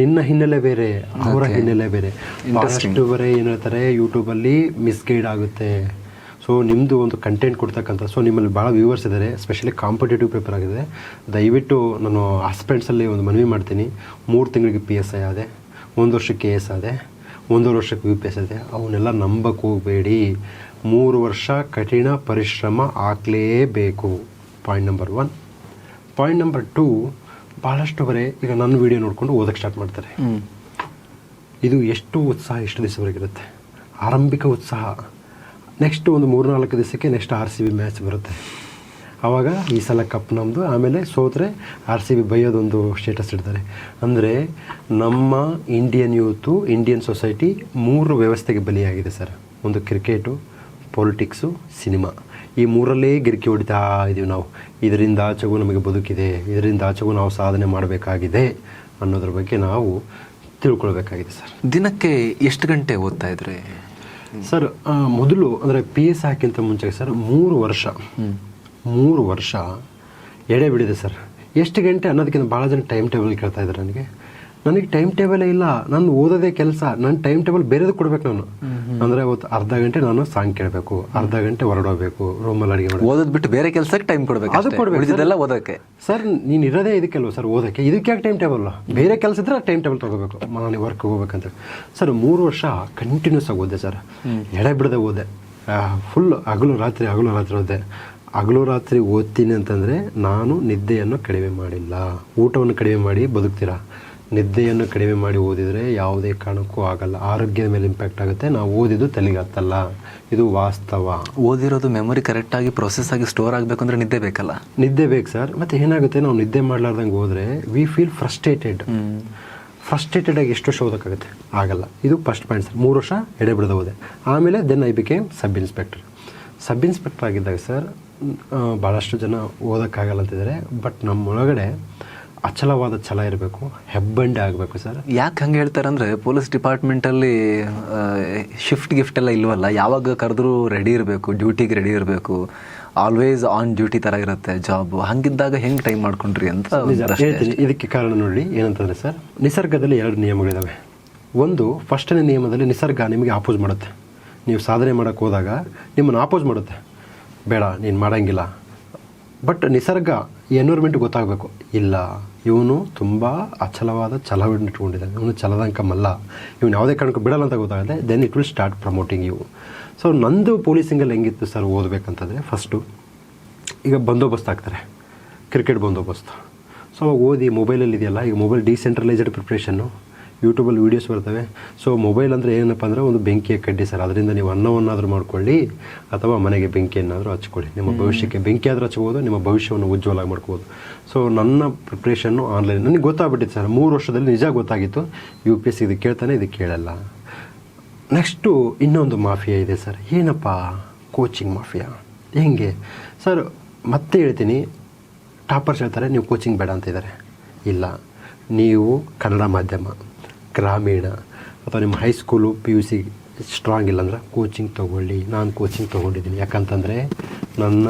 B: ನಿನ್ನ ಹಿನ್ನೆಲೆ ಬೇರೆ ಅವರ ಹಿನ್ನೆಲೆ ಬೇರೆ. ಬಹಳಷ್ಟು ಬರೀ ಏನು ಹೇಳ್ತಾರೆ ಯೂಟ್ಯೂಬಲ್ಲಿ ಮಿಸ್ಗೈಡ್ ಆಗುತ್ತೆ. ಸೊ ನಿಮ್ಮದು ಒಂದು ಕಂಟೆಂಟ್ ಕೊಡ್ತಕ್ಕಂಥ ಸೊ ನಿಮ್ಮಲ್ಲಿ ಭಾಳ ವ್ಯೂವರ್ಸ್ ಇದ್ದಾರೆ ಸ್ಪೆಷಲಿ ಕಾಂಪಿಟೇಟಿವ್ ಪೇಪರ್ ಆಗಿದೆ. ದಯವಿಟ್ಟು ನಾನು ಹಸ್ಬೆಂಡ್ಸಲ್ಲಿ ಒಂದು ಮನವಿ ಮಾಡ್ತೀನಿ. ಮೂರು ತಿಂಗಳಿಗೆ ಪಿ ಎಸ್ ಐ ಆದೆ ಒಂದು ವರ್ಷಕ್ಕೆ ಕೆ ಎಸ್ ಆದೆ. ಒಂದೂವರೆ ವರ್ಷಕ್ಕೆ ಯು ಪಿ ಎಸ್ ಇದೆ ಅವನ್ನೆಲ್ಲ ನಂಬಕ್ಕೆ ಹೋಗಬೇಡಿ ಮೂರು ವರ್ಷ ಕಠಿಣ ಪರಿಶ್ರಮ ಹಾಕಲೇಬೇಕು point number one point number two ಭಾಳಷ್ಟು ಬರೇ ಈಗ ನನ್ನ ವಿಡಿಯೋ ನೋಡಿಕೊಂಡು ಓದಕ್ಕೆ ಸ್ಟಾರ್ಟ್ ಮಾಡ್ತಾರೆ. ಇದು ಎಷ್ಟು ಉತ್ಸಾಹ ಎಷ್ಟು ದಿವಸವರೆಗಿರುತ್ತೆ ಆರಂಭಿಕ ಉತ್ಸಾಹ. ನೆಕ್ಸ್ಟ್ ಒಂದು ಮೂರು ನಾಲ್ಕು ದಿವಸಕ್ಕೆ next R C B match ಬರುತ್ತೆ. ಆವಾಗ ಈ ಸಲ ಕಪ್ ನಮ್ಮದು ಆಮೇಲೆ ಸೋತ್ರೆ ಆರ್ ಸಿ ಬಿ ಬೈಯೋದೊಂದು ಸ್ಟೇಟಸ್ ಇಡ್ತಾರೆ. ಅಂದರೆ ನಮ್ಮ ಇಂಡಿಯನ್ ಯೂತು ಇಂಡಿಯನ್ ಸೊಸೈಟಿ ಮೂರು ವ್ಯವಸ್ಥೆಗೆ ಬಲಿಯಾಗಿದೆ ಸರ್. ಒಂದು ಕ್ರಿಕೆಟು ಪೊಲಿಟಿಕ್ಸು ಸಿನಿಮಾ ಈ ಮೂರಲ್ಲೇ ಗಿರಿಕೆ ಹೊಡಿತಾ ಇದ್ದೀವಿ ನಾವು. ಇದರಿಂದ ಆಚೆಗೂ ನಮಗೆ ಬದುಕಿದೆ. ಇದರಿಂದ ಆಚೆಗೂ ನಾವು ಸಾಧನೆ ಮಾಡಬೇಕಾಗಿದೆ ಅನ್ನೋದ್ರ ಬಗ್ಗೆ ನಾವು ತಿಳ್ಕೊಳ್ಬೇಕಾಗಿದೆ ಸರ್.
A: ದಿನಕ್ಕೆ ಎಷ್ಟು ಗಂಟೆ ಓದ್ತಾ ಇದ್ರೆ?
B: ಸರ್ ಮೊದಲು ಅಂದರೆ ಪಿ ಎಸ್ ಹಾಕಿಂತ ಮುಂಚೆ ಸರ್ ಮೂರು ವರ್ಷ. ಮೂರು ವರ್ಷ ಎಡೆ ಬಿಡಿದೆ ಸರ್. ಎಷ್ಟು ಗಂಟೆ ಅನ್ನೋದಕ್ಕಿಂತ ಭಾಳ ಜನ ಟೈಮ್ ಟೇಬಲ್ ಕೇಳ್ತಾ ಇದ್ದಾರೆ ನನಗೆ. ನನಗೆ ಟೈಮ್ ಟೇಬಲೇ ಇಲ್ಲ. ನಾನು ಓದೋದೇ ಕೆಲಸ. ನನ್ನ ಟೈಮ್ ಟೇಬಲ್ ಬೇರೆದು ಕೊಡ್ಬೇಕು ನಾನು. ಅಂದರೆ ಅವತ್ತು ಅರ್ಧ ಗಂಟೆ ನಾನು ಸಾಂಗ್ ಕೇಳಬೇಕು. ಅರ್ಧ ಗಂಟೆ ಹೊರಡೋಬೇಕು. ರೂಮಲ್ಲಿ ಅಡುಗೆ ಮಾಡಿ
A: ಓದೋದು ಬಿಟ್ಟು ಬೇರೆ ಕೆಲಸಕ್ಕೆ ಟೈಮ್ ಕೊಡಬೇಕು
B: ಅದು ಕೊಡಬೇಕು
A: ಇದೆಲ್ಲ ಓದೋಕ್ಕೆ. ಓದೋಕೆ
B: ಸರ್ ನೀನು ಇರೋದೇ ಇದಕ್ಕೆಲ್ವ ಸರ್ ಓದೋಕ್ಕೆ? ಇದಕ್ಕೆ ಯಾಕೆ ಟೈಮ್ ಟೇಬಲ್ ಬೇರೆ ಕೆಲಸ ಇದ್ರೆ ಟೈಮ್ ಟೇಬಲ್ ತೊಗೋಬೇಕು ನಾನು ವರ್ಕ್ ಹೋಗ್ಬೇಕಂತ. ಸರ್ ಮೂರು ವರ್ಷ ಕಂಟಿನ್ಯೂಸ್ ಆಗಿ ಓದೆ ಸರ್. ಎಡೆ ಬಿಡದೆ ಓದೆ ಫುಲ್ ಹಗಲು ರಾತ್ರಿ ಹಗಲು ರಾತ್ರಿ ಓದಿದೆ. ಹಗಲು ರಾತ್ರಿ ಓದ್ತೀನಿ ಅಂತಂದರೆ ನಾನು ನಿದ್ದೆಯನ್ನು ಕಡಿಮೆ ಮಾಡಿಲ್ಲ. ಊಟವನ್ನು ಕಡಿಮೆ ಮಾಡಿ ಬದುಕ್ತೀರಾ? ನಿದ್ದೆಯನ್ನು ಕಡಿಮೆ ಮಾಡಿ ಓದಿದರೆ ಯಾವುದೇ ಕಾರಣಕ್ಕೂ ಆಗಲ್ಲ. ಆರೋಗ್ಯದ ಮೇಲೆ ಇಂಪ್ಯಾಕ್ಟ್ ಆಗುತ್ತೆ. ನಾವು ಓದಿದ್ದು ತಲೆಗೆ ಹತ್ತಲ್ಲ ಇದು ವಾಸ್ತವ.
A: ಓದಿರೋದು ಮೆಮೊರಿ ಕರೆಕ್ಟಾಗಿ ಪ್ರೊಸೆಸ್ ಆಗಿ ಸ್ಟೋರ್ ಆಗಬೇಕು ಅಂದರೆ ನಿದ್ದೆ ಬೇಕಲ್ಲ?
B: ನಿದ್ದೆ ಬೇಕು ಸರ್. ಮತ್ತು ಏನಾಗುತ್ತೆ? ನಾವು ನಿದ್ದೆ ಮಾಡಲಾರ್ದಂಗೆ ಹೋದರೆ ವಿ ಫೀಲ್ ಫ್ರಸ್ಟ್ರೇಟೆಡ್ ಫ್ರಸ್ಟ್ರೇಟೆಡ್ ಆಗಿ ಎಷ್ಟು ವರ್ಷ ಓದೋಕ್ಕಾಗುತ್ತೆ? ಆಗಲ್ಲ. ಇದು ಫಸ್ಟ್ ಪಾಯಿಂಟ್ ಸರ್. ಮೂರು ವರ್ಷ ಎಡೆ ಬಿಡದ ಹೋದೆ. ಆಮೇಲೆ then I became sub inspector sub inspector ಆಗಿದ್ದಾಗ ಸರ್ ಭಾಳಷ್ಟು ಜನ ಓದೋಕ್ಕಾಗಲ್ಲ ಅಂತಿದ್ದಾರೆ ಬಟ್ ನಮ್ಮೊಳಗಡೆ ಅಚಲವಾದ ಛಲ ಇರಬೇಕು ಹೆಬ್ಬಂಡೆ ಆಗಬೇಕು ಸರ್
A: ಯಾಕೆ ಹಂಗೆ ಹೇಳ್ತಾರೆ ಅಂದರೆ ಪೊಲೀಸ್ ಡಿಪಾರ್ಟ್ಮೆಂಟಲ್ಲಿ ಶಿಫ್ಟ್ ಗಿಫ್ಟ್ ಎಲ್ಲ ಇಲ್ವಲ್ಲ ಯಾವಾಗ ಕರೆದ್ರೂ ರೆಡಿ ಇರಬೇಕು ಡ್ಯೂಟಿಗೆ ರೆಡಿ ಇರಬೇಕು. ಆಲ್ವೇಸ್ ಆನ್ ಡ್ಯೂಟಿ ಥರ ಇರುತ್ತೆ ಜಾಬ್ ಹಂಗಿದ್ದಾಗ ಹೆಂಗೆ ಟೈಮ್ ಮಾಡ್ಕೊಂಡ್ರಿ ಅಂತ
B: ಹೇಳ್ತೀನಿ. ಇದಕ್ಕೆ ಕಾರಣ ನೋಡಿ ಏನಂತಂದರೆ ಸರ್ ನಿಸರ್ಗದಲ್ಲಿ ಎರಡು ನಿಯಮಗಳಿದ್ದಾವೆ ಒಂದು ಫಸ್ಟನೇ ನಿಯಮದಲ್ಲಿ ನಿಸರ್ಗ ನಿಮಗೆ ಆಪೋಸ್ ಮಾಡುತ್ತೆ. ನೀವು ಸಾಧನೆ ಮಾಡೋಕ್ಕೆ ಹೋದಾಗ ನಿಮ್ಮನ್ನು ಆಪೋಸ್ ಮಾಡುತ್ತೆ. ಬೇಡ, ನೀನು ಮಾಡೋಂಗಿಲ್ಲ. ಬಟ್ ನಿಸರ್ಗ ಎನ್ವಿರ್ಮೆಂಟ್ ಗೊತ್ತಾಗಬೇಕು. ಇಲ್ಲ, ಇವನು ತುಂಬ ಅಚಲವಾದ ಛಲವನ್ನು ಇಟ್ಕೊಂಡಿದ್ದಾನೆ. ಇವನು ಛಲದಂಕಮಲ್ಲ ಇವನು ಯಾವುದೇ ಕಾರಣಕ್ಕೂ ಬಿಡಲ್ಲ ಅಂತ ಗೊತ್ತಾಗುತ್ತೆ then it will start promoting ಇವು ಸೊ ನಂದು ಪೊಲೀಸಿಂಗಲ್ಲಿ ಹೆಂಗಿತ್ತು ಸರ್ ಓದಬೇಕಂತಂದರೆ ಫಸ್ಟು ಈಗ ಬಂದೋಬಸ್ತ್ ಆಗ್ತಾರೆ. ಕ್ರಿಕೆಟ್ ಬಂದೋಬಸ್ತ್. ಸೊ ಅವಾಗ ಓದಿ ಮೊಬೈಲಲ್ಲಿ ಇದೆಯಲ್ಲ, ಈಗ ಮೊಬೈಲ್ ಡಿಸೆಂಟ್ರಲೈಸ್ಡ್ ಪ್ರಿಪ್ರೇಷನ್ನು ಯೂಟ್ಯೂಬಲ್ಲಿ ವೀಡಿಯೋಸ್ ಬರ್ತವೆ. ಸೊ ಮೊಬೈಲ್ ಅಂದರೆ ಏನಪ್ಪ ಅಂದರೆ ಒಂದು ಬೆಂಕಿಯ ಕಡ್ಡಿ ಸರ್. ಅದರಿಂದ ನೀವು ಅನ್ನವನ್ನಾದರೂ ಮಾಡ್ಕೊಳ್ಳಿ ಅಥವಾ ಮನೆಗೆ ಬೆಂಕಿಯನ್ನಾದರೂ ಹಚ್ಕೊಳ್ಳಿ. ನಿಮ್ಮ ಭವಿಷ್ಯಕ್ಕೆ ಬೆಂಕಿ ಆದರೂ ಹಚ್ಬೋದು ನಿಮ್ಮ ಭವಿಷ್ಯವನ್ನು ಉಜ್ವಲ ಮಾಡ್ಕೋಬೋದು. ಸೊ ನನ್ನ ಪ್ರಿಪ್ರೇಷನ್ನು ಆನ್ಲೈನ್ ನನಗೆ ಗೊತ್ತಾಗ್ಬಿಟ್ಟಿತ್ತು ಸರ್ ಮೂರು ವರ್ಷದಲ್ಲಿ ನಿಜ ಗೊತ್ತಾಗಿತ್ತು. ಯು ಪಿ ಎಸ್ ಇದು ಕೇಳ್ತಾನೆ ಇದು ಕೇಳಲ್ಲ. ನೆಕ್ಸ್ಟು ಇನ್ನೊಂದು ಮಾಫಿಯಾ ಇದೆ ಸರ್. ಏನಪ್ಪ? ಕೋಚಿಂಗ್ ಮಾಫಿಯಾ ಹೆಂಗೆ? ಸರ್ ಮತ್ತೆ ಹೇಳ್ತೀನಿ. ಟಾಪರ್ಸ್ ಹೇಳ್ತಾರೆ ನೀವು ಕೋಚಿಂಗ್ ಬೇಡ ಅಂತಿದ್ದಾರೆ ಇಲ್ಲ. ನೀವು ಕನ್ನಡ ಮಾಧ್ಯಮ. ಗ್ರಾಮೀಣ ಅಥವಾ ನಿಮ್ಮ high school P U C strong ಇಲ್ಲ ಅಂದ್ರೆ ಕೋಚಿಂಗ್ ತೊಗೊಳ್ಳಿ. ನಾನು ಕೋಚಿಂಗ್ ತೊಗೊಂಡಿದ್ದೀನಿ. ಯಾಕಂತಂದರೆ ನನ್ನ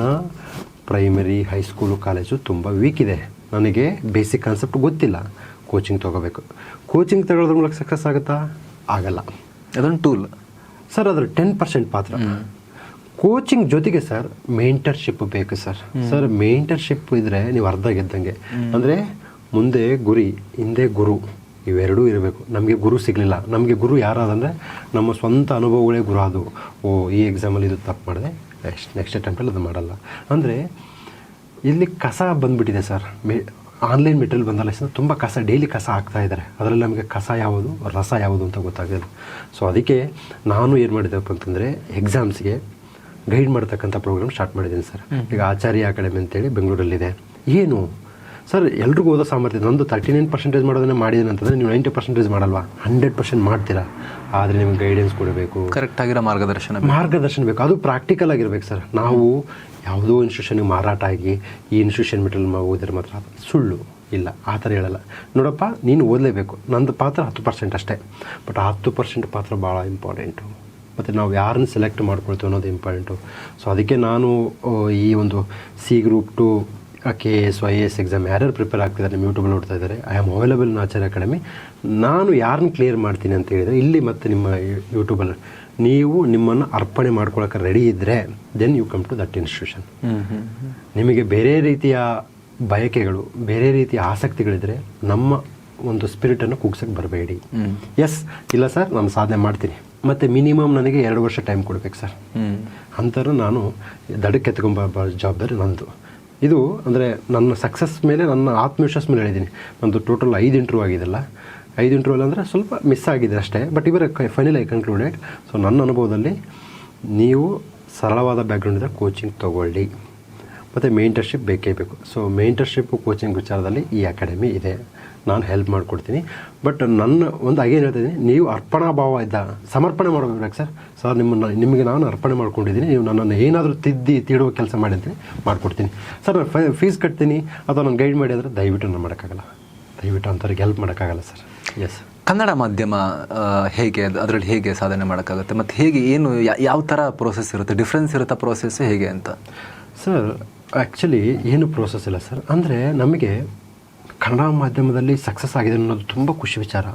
B: ಪ್ರೈಮರಿ ಹೈಸ್ಕೂಲು ಕಾಲೇಜು ತುಂಬ ವೀಕ್ ಇದೆ. ನನಗೆ ಬೇಸಿಕ್ ಕಾನ್ಸೆಪ್ಟ್ ಗೊತ್ತಿಲ್ಲ. ಕೋಚಿಂಗ್ ತೊಗೋಬೇಕು. ಕೋಚಿಂಗ್ ತಗೊಳ್ಳೋದ್ರ ಮೂಲಕ ಸಕ್ಸಸ್ ಆಗುತ್ತಾ? ಆಗಲ್ಲ.
A: ಅದೊಂದು ಟೂಲ್
B: ಸರ್ ಅದ್ರ ಟೆನ್ ಪರ್ಸೆಂಟ್ ಪಾತ್ರ. ಕೋಚಿಂಗ್ ಜೊತೆಗೆ ಸರ್ ಮೇಂಟರ್ಶಿಪ್ ಬೇಕು ಸರ್ ಸರ್ ಮೇಂಟರ್ಶಿಪ್ ಇದ್ರೆ ನೀವು ಅರ್ಧ ಗೆದ್ದಂಗೆ. ಅಂದರೆ ಮುಂದೆ ಗುರಿ ಹಿಂದೆ ಗುರು. ಇವೆರಡೂ ಇರಬೇಕು. ನಮಗೆ ಗುರು ಸಿಗಲಿಲ್ಲ. ನಮಗೆ ಗುರು ಯಾರಾದಂದರೆ ನಮ್ಮ ಸ್ವಂತ ಅನುಭವಗಳೇ ಗುರು ಅದು. ಓ ಈ ಎಕ್ಸಾಮಲ್ಲಿ ಇದು ತಪ್ಪು ಮಾಡಿದೆ. ನೆಕ್ಸ್ಟ್ ನೆಕ್ಸ್ಟ್ ಅಟೆಂಪ್ಟಲ್ಲಿ ಅದು ಮಾಡಲ್ಲ. ಅಂದರೆ ಇಲ್ಲಿ ಕಸ ಬಂದುಬಿಟ್ಟಿದೆ ಸರ್. ಮೇ ಆನ್ಲೈನ್ ಮೆಟೀರಿಯಲ್ ಬಂದಲ್ಲ ಸರ್ ತುಂಬ ಕಸ ಡೈಲಿ ಕಸ ಹಾಕ್ತಾ ಇದ್ದಾರೆ. ಅದರಲ್ಲಿ ನಮಗೆ ಕಸ ಯಾವುದು ರಸ ಯಾವುದು ಅಂತ ಗೊತ್ತಾಗಲ್ಲ ಸೊ ಅದಕ್ಕೆ ನಾನು ಏನು ಮಾಡಿದೆಪ್ಪ ಅಂತಂದರೆ ಎಕ್ಸಾಮ್ಸ್ಗೆ ಗೈಡ್ ಮಾಡ್ತಕ್ಕಂಥ ಪ್ರೋಗ್ರಾಮ್ ಸ್ಟಾರ್ಟ್ ಮಾಡಿದ್ದೀನಿ ಸರ್. ಈಗ ಆಚಾರ್ಯ ಅಕಾಡೆಮಿ ಅಂತೇಳಿ ಬೆಂಗಳೂರಲ್ಲಿದೆ. ಏನು? ಸರ್ ಎಲ್ರಿಗೂ ಓದೋ ಸಾಮರ್ಥ್ಯ. ನಂದು ತರ್ಟಿ ನೈನ್ ಪರ್ಸೆಂಟೇಜ್ ಮಾಡೋದನ್ನ ಮಾಡಿದ್ದೀನಿ ಅಂತಂದ್ರೆ ನೀವು ನೈಂಟಿ ಪರ್ಸೆಂಟೇಜ್ ಮಾಡಲ್ವಾ? ಹಂಡ್ರೆಡ್ ಪರ್ಸೆಂಟ್ ಮಾಡ್ತೀರಾ? ಆದರೆ ನಿಮ್ಗೆ ಗೈಡೆನ್ಸ್ ಕೊಡಬೇಕು.
A: ಕರೆಕ್ಟ್ ಆಗಿರೋ ಮಾರ್ಗದರ್ಶನ
B: ಮಾರ್ಗದರ್ಶನ ಬೇಕು. ಅದು ಪ್ರಾಕ್ಟಿಕಲ್ ಆಗಿರ್ಬೇಕು ಸರ್. ನಾವು ಯಾವುದೋ ಇನ್ಸ್ಟಿಟ್ಯೂಷನ್ಗೆ ಮಾರಾಟ ಆಗಿ ಈ ಇನ್ಸ್ಟಿಟ್ಯೂಷನ್ ಮೆಟೀರಿಯಲ್ ಓದಿದ್ರೆ ಮಾತ್ರ ಸುಳ್ಳು. ಇಲ್ಲ ಆ ಥರ ಹೇಳಲ್ಲ. ನೋಡಪ್ಪ ನೀನು ಓದಲೇಬೇಕು. ನಂದು ಪಾತ್ರ ಹತ್ತು ಪರ್ಸೆಂಟ್ ಅಷ್ಟೇ. ಬಟ್ ಆ ಹತ್ತು ಪರ್ಸೆಂಟ್ ಪಾತ್ರ ಭಾಳ ಇಂಪಾರ್ಟೆಂಟು ಮತ್ತು ನಾವು ಯಾರನ್ನ ಸೆಲೆಕ್ಟ್ ಮಾಡ್ಕೊಳ್ತೀವಿ ಅನ್ನೋದು ಇಂಪಾರ್ಟೆಂಟು ಸೊ ಅದಕ್ಕೆ ನಾನು ಈ ಒಂದು C group to K S I A S exam ಯಾರ್ಯಾರು ಪ್ರಿಪೇರ್ ಆಗ್ತಿದ್ದಾರೆ ನಿಮ್ಮ ಯೂಟ್ಯೂಬಲ್ಲಿ ನೋಡ್ತಾ ಇದ್ದಾರೆ I am available in Acharya Academy ನಾನು ಯಾರನ್ನ ಕ್ಲಿಯರ್ ಮಾಡ್ತೀನಿ ಅಂತ ಹೇಳಿದರೆ ಇಲ್ಲಿ ಮತ್ತೆ ನಿಮ್ಮ ಯೂಟ್ಯೂಬಲ್ಲಿ ನೀವು ನಿಮ್ಮನ್ನು ಅರ್ಪಣೆ ಮಾಡ್ಕೊಳ್ಳೋಕೆ ರೆಡಿ ಇದ್ದರೆ then you come to that institution. ನಿಮಗೆ ಬೇರೆ ರೀತಿಯ ಬಯಕೆಗಳು ಬೇರೆ ರೀತಿಯ ಆಸಕ್ತಿಗಳಿದ್ರೆ ನಮ್ಮ ಒಂದು ಸ್ಪಿರಿಟನ್ನು ಕುಗ್ಸಕ್ಕೆ ಬರಬೇಡಿ. ಎಸ್ ಇಲ್ಲ ಸರ್ ನಾನು ಸಾಧನೆ ಮಾಡ್ತೀನಿ. ಮತ್ತು ಮಿನಿಮಮ್ ನನಗೆ ಎರಡು ವರ್ಷ ಟೈಮ್ ಕೊಡ್ಬೇಕು ಸರ್ ಅಂಥವ್ರು ನಾನು ದಡಕ್ಕೆ ಎತ್ಕೊಂಬ ಜವಾಬ್ದಾರಿ ನಂದು. ಇದು ಅಂದರೆ ನನ್ನ ಸಕ್ಸಸ್ ಮೇಲೆ, ನನ್ನ ಆತ್ಮವಿಶ್ವಾಸ ಮೇಲೆ ಹೇಳಿದ್ದೀನಿ. ನಂದು ಟೋಟಲ್ ಐದು ಇಂಟ್ರ್ಯೂ ಆಗಿದೆಲ್ಲ. ಐದು ಇಂಟ್ರ್ಯೂ ಅಂದರೆ ಸ್ವಲ್ಪ ಮಿಸ್ ಆಗಿದೆ ಅಷ್ಟೇ. ಬಟ್ ಇವರ ಫೈನಲ್ ಐ ಕನ್ಕ್ಲೂಡೆಡ್ ಸೊ ನನ್ನ ಅನುಭವದಲ್ಲಿ ನೀವು ಸರಳವಾದ ಬ್ಯಾಕ್ಗ್ರೌಂಡಿಂದ ಕೋಚಿಂಗ್ ತೊಗೊಳ್ಳಿ. ಮತ್ತು ಮೇಂಟರ್ಶಿಪ್ ಬೇಕೇ ಬೇಕು. ಸೊ ಮೇಂಟರ್ಶಿಪ್ ಕೋಚಿಂಗ್ ವಿಚಾರದಲ್ಲಿ ಈ ಅಕಾಡೆಮಿ ಇದೆ. ನಾನು ಹೆಲ್ಪ್ ಮಾಡಿಕೊಡ್ತೀನಿ. ಬಟ್ ನನ್ನ ಒಂದು ಹಾಗೇನು ಹೇಳ್ತಿದ್ದೀನಿ ನೀವು ಅರ್ಪಣಾ ಭಾವ ಇದ್ದ ಸಮರ್ಪಣೆ ಮಾಡಬೇಕು ಸರ್ ಸರ್ ನಿಮ್ಮನ್ನು ನಿಮಗೆ ನಾನು ಅರ್ಪಣೆ ಮಾಡ್ಕೊಂಡಿದ್ದೀನಿ. ನೀವು ನನ್ನನ್ನು ಏನಾದರೂ ತಿದ್ದಿ ತೀಡುವ ಕೆಲಸ ಮಾಡಿ ಅಂತೀನಿ ಮಾಡಿಕೊಡ್ತೀನಿ. ಸರ್ ನಾನು ಫೈ ಫೀಸ್ ಕಟ್ತೀನಿ. ಅಥವಾ ನಾನು ಗೈಡ್ ಮಾಡಿ ಅಂದರೆ ದಯವಿಟ್ಟು ನಾನು ಮಾಡೋಕ್ಕಾಗಲ್ಲ. ದಯವಿಟ್ಟು ಅಂಥವ್ರಿಗೆ ಹೆಲ್ಪ್ ಮಾಡೋಕ್ಕಾಗಲ್ಲ ಸರ್ ಎಸ್
A: ಕನ್ನಡ ಮಾಧ್ಯಮ ಹೇಗೆ ಅದರಲ್ಲಿ ಹೇಗೆ ಸಾಧನೆ ಮಾಡೋಕ್ಕಾಗುತ್ತೆ? ಮತ್ತು ಹೇಗೆ ಏನು ಯಾ- ಯಾವ ಥರ ಪ್ರೋಸೆಸ್ ಇರುತ್ತೆ? ಡಿಫ್ರೆನ್ಸ್ ಇರುತ್ತೆ ಪ್ರೋಸೆಸ್ ಹೇಗೆ ಅಂತ?
B: ಸರ್ ಆ್ಯಕ್ಚುಲಿ ಏನು ಪ್ರೋಸೆಸ್ ಇಲ್ಲ ಸರ್ ಅಂದರೆ ನಮಗೆ ಕನ್ನಡ ಮಾಧ್ಯಮದಲ್ಲಿ ಸಕ್ಸಸ್ ಆಗಿದೆ ಅನ್ನೋದು ತುಂಬ ಖುಷಿ ವಿಚಾರ.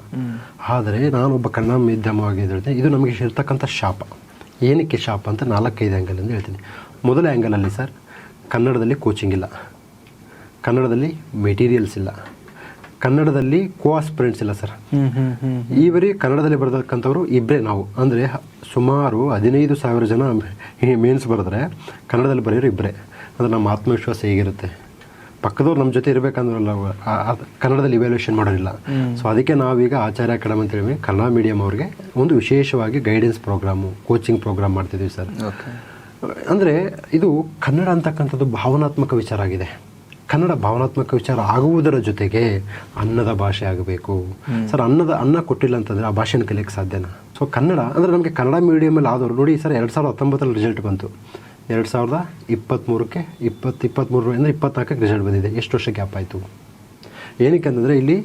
B: ಆದರೆ ನಾನೊಬ್ಬ ಕನ್ನಡ ಮಾಧ್ಯಮವಾಗಿದ್ದರೆ ಇದು ನಮಗೆ ಇರ್ತಕ್ಕಂಥ ಶಾಪ. ಏನಕ್ಕೆ ಶಾಪ ಅಂತ ನಾಲ್ಕೈದು ಆ್ಯಂಗಲಿಂದ ಹೇಳ್ತೀನಿ. ಮೊದಲ ಆ್ಯಂಗಲಲ್ಲಿ ಸರ್ ಕನ್ನಡದಲ್ಲಿ ಕೋಚಿಂಗ್ ಇಲ್ಲ. ಕನ್ನಡದಲ್ಲಿ ಮೆಟೀರಿಯಲ್ಸ್ ಇಲ್ಲ. ಕನ್ನಡದಲ್ಲಿ ಕೋ ಆಸ್ಪಿರೆಂಟ್ಸ್ ಇಲ್ಲ ಸರ್
A: ಹ್ಮ್ ಹ್ಮ್ ಹ್ಮ್
B: ಈ ಬರೀ ಕನ್ನಡದಲ್ಲಿ ಬರೆದಕ್ಕಂಥವ್ರು ಇಬ್ಬರೇ ನಾವು. ಅಂದರೆ ಸುಮಾರು ಹದಿನೈದು ಸಾವಿರ ಜನ ಮೇನ್ಸ್ ಬರೆದ್ರೆ ಕನ್ನಡದಲ್ಲಿ ಬರೆಯೋರು ಇಬ್ಬರೇ ಅಂದರೆ ನಮ್ಮ ಆತ್ಮವಿಶ್ವಾಸ ಹೇಗಿರುತ್ತೆ? ಪಕ್ಕದವ್ರು ನಮ್ಮ ಜೊತೆ ಇರಬೇಕಂದ್ರಲ್ಲ ಕನ್ನಡದಲ್ಲಿ ಇವ್ಯಾಲ್ಯೂಷನ್ ಮಾಡೋದಿಲ್ಲ ಸೊ ಅದಕ್ಕೆ ನಾವೀಗ ಆಚಾರ್ಯ ಅಕಾಡೆಮಿ ಅಂತ ಹೇಳಿ ಕನ್ನಡ ಮೀಡಿಯಂ ಅವ್ರಿಗೆ ಒಂದು ವಿಶೇಷವಾಗಿ ಗೈಡೆನ್ಸ್ ಪ್ರೋಗ್ರಾಮು ಕೋಚಿಂಗ್ ಪ್ರೋಗ್ರಾಮ್ ಮಾಡ್ತಿದ್ದೀವಿ ಸರ್. ಅಂದರೆ ಇದು ಕನ್ನಡ ಅಂತಕ್ಕಂಥದ್ದು ಭಾವನಾತ್ಮಕ ವಿಚಾರ ಆಗಿದೆ. ಕನ್ನಡ ಭಾವನಾತ್ಮಕ ವಿಚಾರ ಆಗುವುದರ ಜೊತೆಗೆ ಅನ್ನದ ಭಾಷೆ ಆಗಬೇಕು. ಸರ್ ಅನ್ನದ ಅನ್ನ ಕೊಟ್ಟಿಲ್ಲ ಅಂತಂದರೆ ಆ ಭಾಷೆನ ಕಲಿಯಕ್ಕೆ ಸಾಧ್ಯನಾ? ಸೊ ಕನ್ನಡ ಅಂದರೆ ನಮಗೆ ಕನ್ನಡ ಮೀಡಿಯಮಲ್ಲಿ ಆದವರು ನೋಡಿ ಸರ್ ಎರಡು ಸಾವಿರದ ಹತ್ತೊಂಬತ್ತರಲ್ಲಿ ರಿಸಲ್ಟ್ ಬಂತು. ಎರಡು ಸಾವಿರದ ಇಪ್ಪತ್ತ್ಮೂರಕ್ಕೆ ಇಪ್ಪತ್ತು ಇಪ್ಪತ್ತ್ಮೂರು ಅಂದರೆ ಇಪ್ಪತ್ನಾಲ್ಕಕ್ಕೆ ರಿಸಲ್ಟ್ ಬಂದಿದೆ. ಎಷ್ಟು ವರ್ಷ ಗ್ಯಾಪ್ ಆಯಿತು? ಏನಕ್ಕೆ ಅಂತಂದರೆ ಇಲ್ಲಿ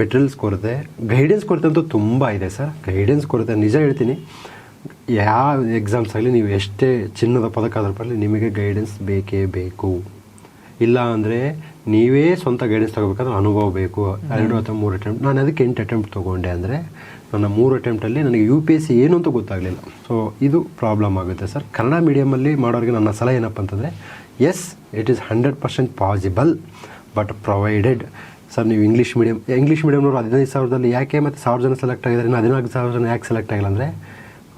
B: ಮೆಟೀರಿಯಲ್ಸ್ ಕೊರತೆ ಗೈಡೆನ್ಸ್ ಕೊರತೆ ಅಂತೂ ತುಂಬ ಇದೆ ಸರ್. ಗೈಡೆನ್ಸ್ ಕೊರತೆ ನಿಜ ಹೇಳ್ತೀನಿ. ಯಾವ ಎಕ್ಸಾಮ್ಸ್ ಆಗಲಿ ನೀವು ಎಷ್ಟೇ ಚಿನ್ನದ ಪದಕ ಆದ್ರೂ ಬರಲಿ ನಿಮಗೆ ಗೈಡೆನ್ಸ್ ಬೇಕೇ ಬೇಕು. ಇಲ್ಲ ಅಂದರೆ ನೀವೇ ಸ್ವಂತ ಗೈಡೆನ್ಸ್ ತೊಗೋಬೇಕಾದ್ರೆ ಅನುಭವ ಬೇಕು. ಎರಡು ಅಥವಾ ಮೂರು ಅಟೆಂಪ್ಟ್ ನಾನು ಅದಕ್ಕೆ ಎಂಟು ಅಟೆಂಪ್ಟ್ ತೊಗೊಂಡೆ ಅಂದರೆ ನನ್ನ ಮೂರು ಅಟೆಂಪ್ಟಲ್ಲಿ ನನಗೆ ಯು ಪಿ ಎಸ್ ಸಿ ಏನು ಅಂತ ಗೊತ್ತಾಗಲಿಲ್ಲ. ಸೊ ಇದು ಪ್ರಾಬ್ಲಮ್ ಆಗುತ್ತೆ ಸರ್ ಕನ್ನಡ ಮೀಡಿಯಮಲ್ಲಿ ಮಾಡೋರಿಗೆ ನನ್ನ ಸಲಹೆ ಏನಪ್ಪ ಅಂತಂದರೆ yes it is hundred percent possible but provided sir ನೀವು ಇಂಗ್ಲೀಷ್ ಮೀಡಿಯಮ್ ಇಂಗ್ಲೀಷ್ ಮೀಡಿಯಮ್ನವರು ಹದಿನೈದು ಸಾವಿರದಲ್ಲಿ ಯಾಕೆ ಮತ್ತು ಸಾವಿರ ಜನ ಸೆಲೆಕ್ಟ್ ಆಗಿದ್ದಾರೆ? ಇನ್ನು ಹದಿನಾಲ್ಕು ಸಾವಿರ ಜನ ಯಾಕೆ ಸೆಲೆಕ್ಟ್ ಆಗಿಲ್ಲ ಅಂದರೆ,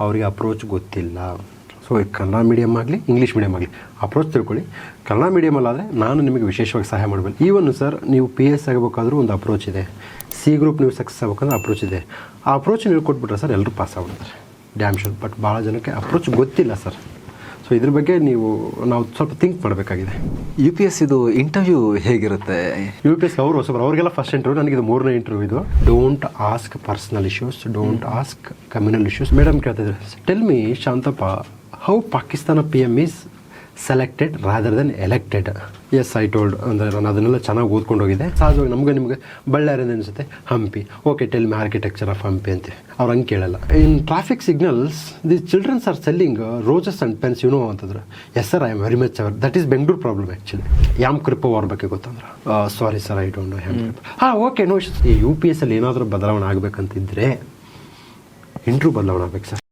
B: ಅವರಿಗೆ ಅಪ್ರೋಚ್ ಗೊತ್ತಿಲ್ಲ. ಸೊ ಕನ್ನಡ ಮೀಡಿಯಮ್ ಆಗಲಿ ಇಂಗ್ಲೀಷ್ ಮೀಡಿಯಮ್ ಆಗಲಿ ಅಪ್ರೋಚ್ ತಿಳ್ಕೊಳ್ಳಿ. ಕನ್ನಡ ಮೀಡಿಯಮಲ್ಲಾದರೆ ನಾನು ನಿಮಗೆ ವಿಶೇಷವಾಗಿ ಸಹಾಯ ಮಾಡಬೇಕು ಈವನ್ ಸರ್ ನೀವು ಪಿ ಎಸ್ ಆಗಬೇಕಾದ್ರೂ ಒಂದು ಅಪ್ರೋಚ್ ಇದೆ. ಸಿ ಗ್ರೂಪ್ ನೀವು ಸಕ್ಸಸ್ ಆಗಬೇಕಂದ್ರೆ ಅಪ್ರೋಚ್ ಇದೆ. ಆ ಅಪ್ರೋಚ್ ನೀವು ಕೊಟ್ಬಿಟ್ರೆ ಸರ್ ಎಲ್ಲರೂ ಪಾಸ್ ಆಗ್ಬಿಡ್ತಾರೆ ಡ್ಯಾಮ್ ಶೂರ್ ಬಟ್ ಭಾಳ ಜನಕ್ಕೆ ಅಪ್ರೋಚ್ ಗೊತ್ತಿಲ್ಲ ಸರ್. ಸೊ ಇದ್ರ ಬಗ್ಗೆ ನೀವು ನಾವು ಸ್ವಲ್ಪ ಥಿಂಕ್ ಮಾಡಬೇಕಾಗಿದೆ.
A: ಯು ಪಿ ಎಸ್ ಇದು ಇಂಟರ್ವ್ಯೂ ಹೇಗಿರುತ್ತೆ?
B: ಯು ಪಿ ಎಸ್ ಅವರು ಸರ್ ಅವ್ರಿಗೆಲ್ಲ ಫಸ್ಟ್ ಇಂಟರ್ವ್ಯೂ ನನಗೆ ಇದು ಮೂರನೇ ಇಂಟರ್ವ್ಯೂ ಇದು. Don't ask personal issues don't ask communal issues madam ಕೇಳ್ತಿದ್ರು tell me Shantappa how Pakistan P M is selected rather than elected yes I told ಅಂದರೆ ನಾನು ಅದನ್ನೆಲ್ಲ ಚೆನ್ನಾಗಿ ಓದ್ಕೊಂಡು ಹೋಗಿದ್ದೆ. ಸಹಜವಾಗಿ ನಮಗೆ ನಿಮಗೆ ಬಳ್ಳಾರಿಂದ ಅನಿಸುತ್ತೆ Hampi. Okay tell me architecture of Hampi ಅಂತ ಅವ್ರು ಹಂಗೆ ಕೇಳಲ್ಲ. In traffic signals the childrens are selling roses and pens you know ಅಂತಂದ್ರೆ. Yes sir I am very much aware that is Bengaluru problem actually yam Krupa ಅವ್ರ ಬಗ್ಗೆ ಗೊತ್ತಂದ್ರೆ? Sorry sir I don't know ham ಹಾಂ okay no ಈ U P S ಅಲ್ಲಿ ಏನಾದರೂ ಬದಲಾವಣೆ ಆಗಬೇಕಂತಿದ್ರೆ intro ಬದಲಾವಣೆ ಆಗ್ಬೇಕು ಸರ್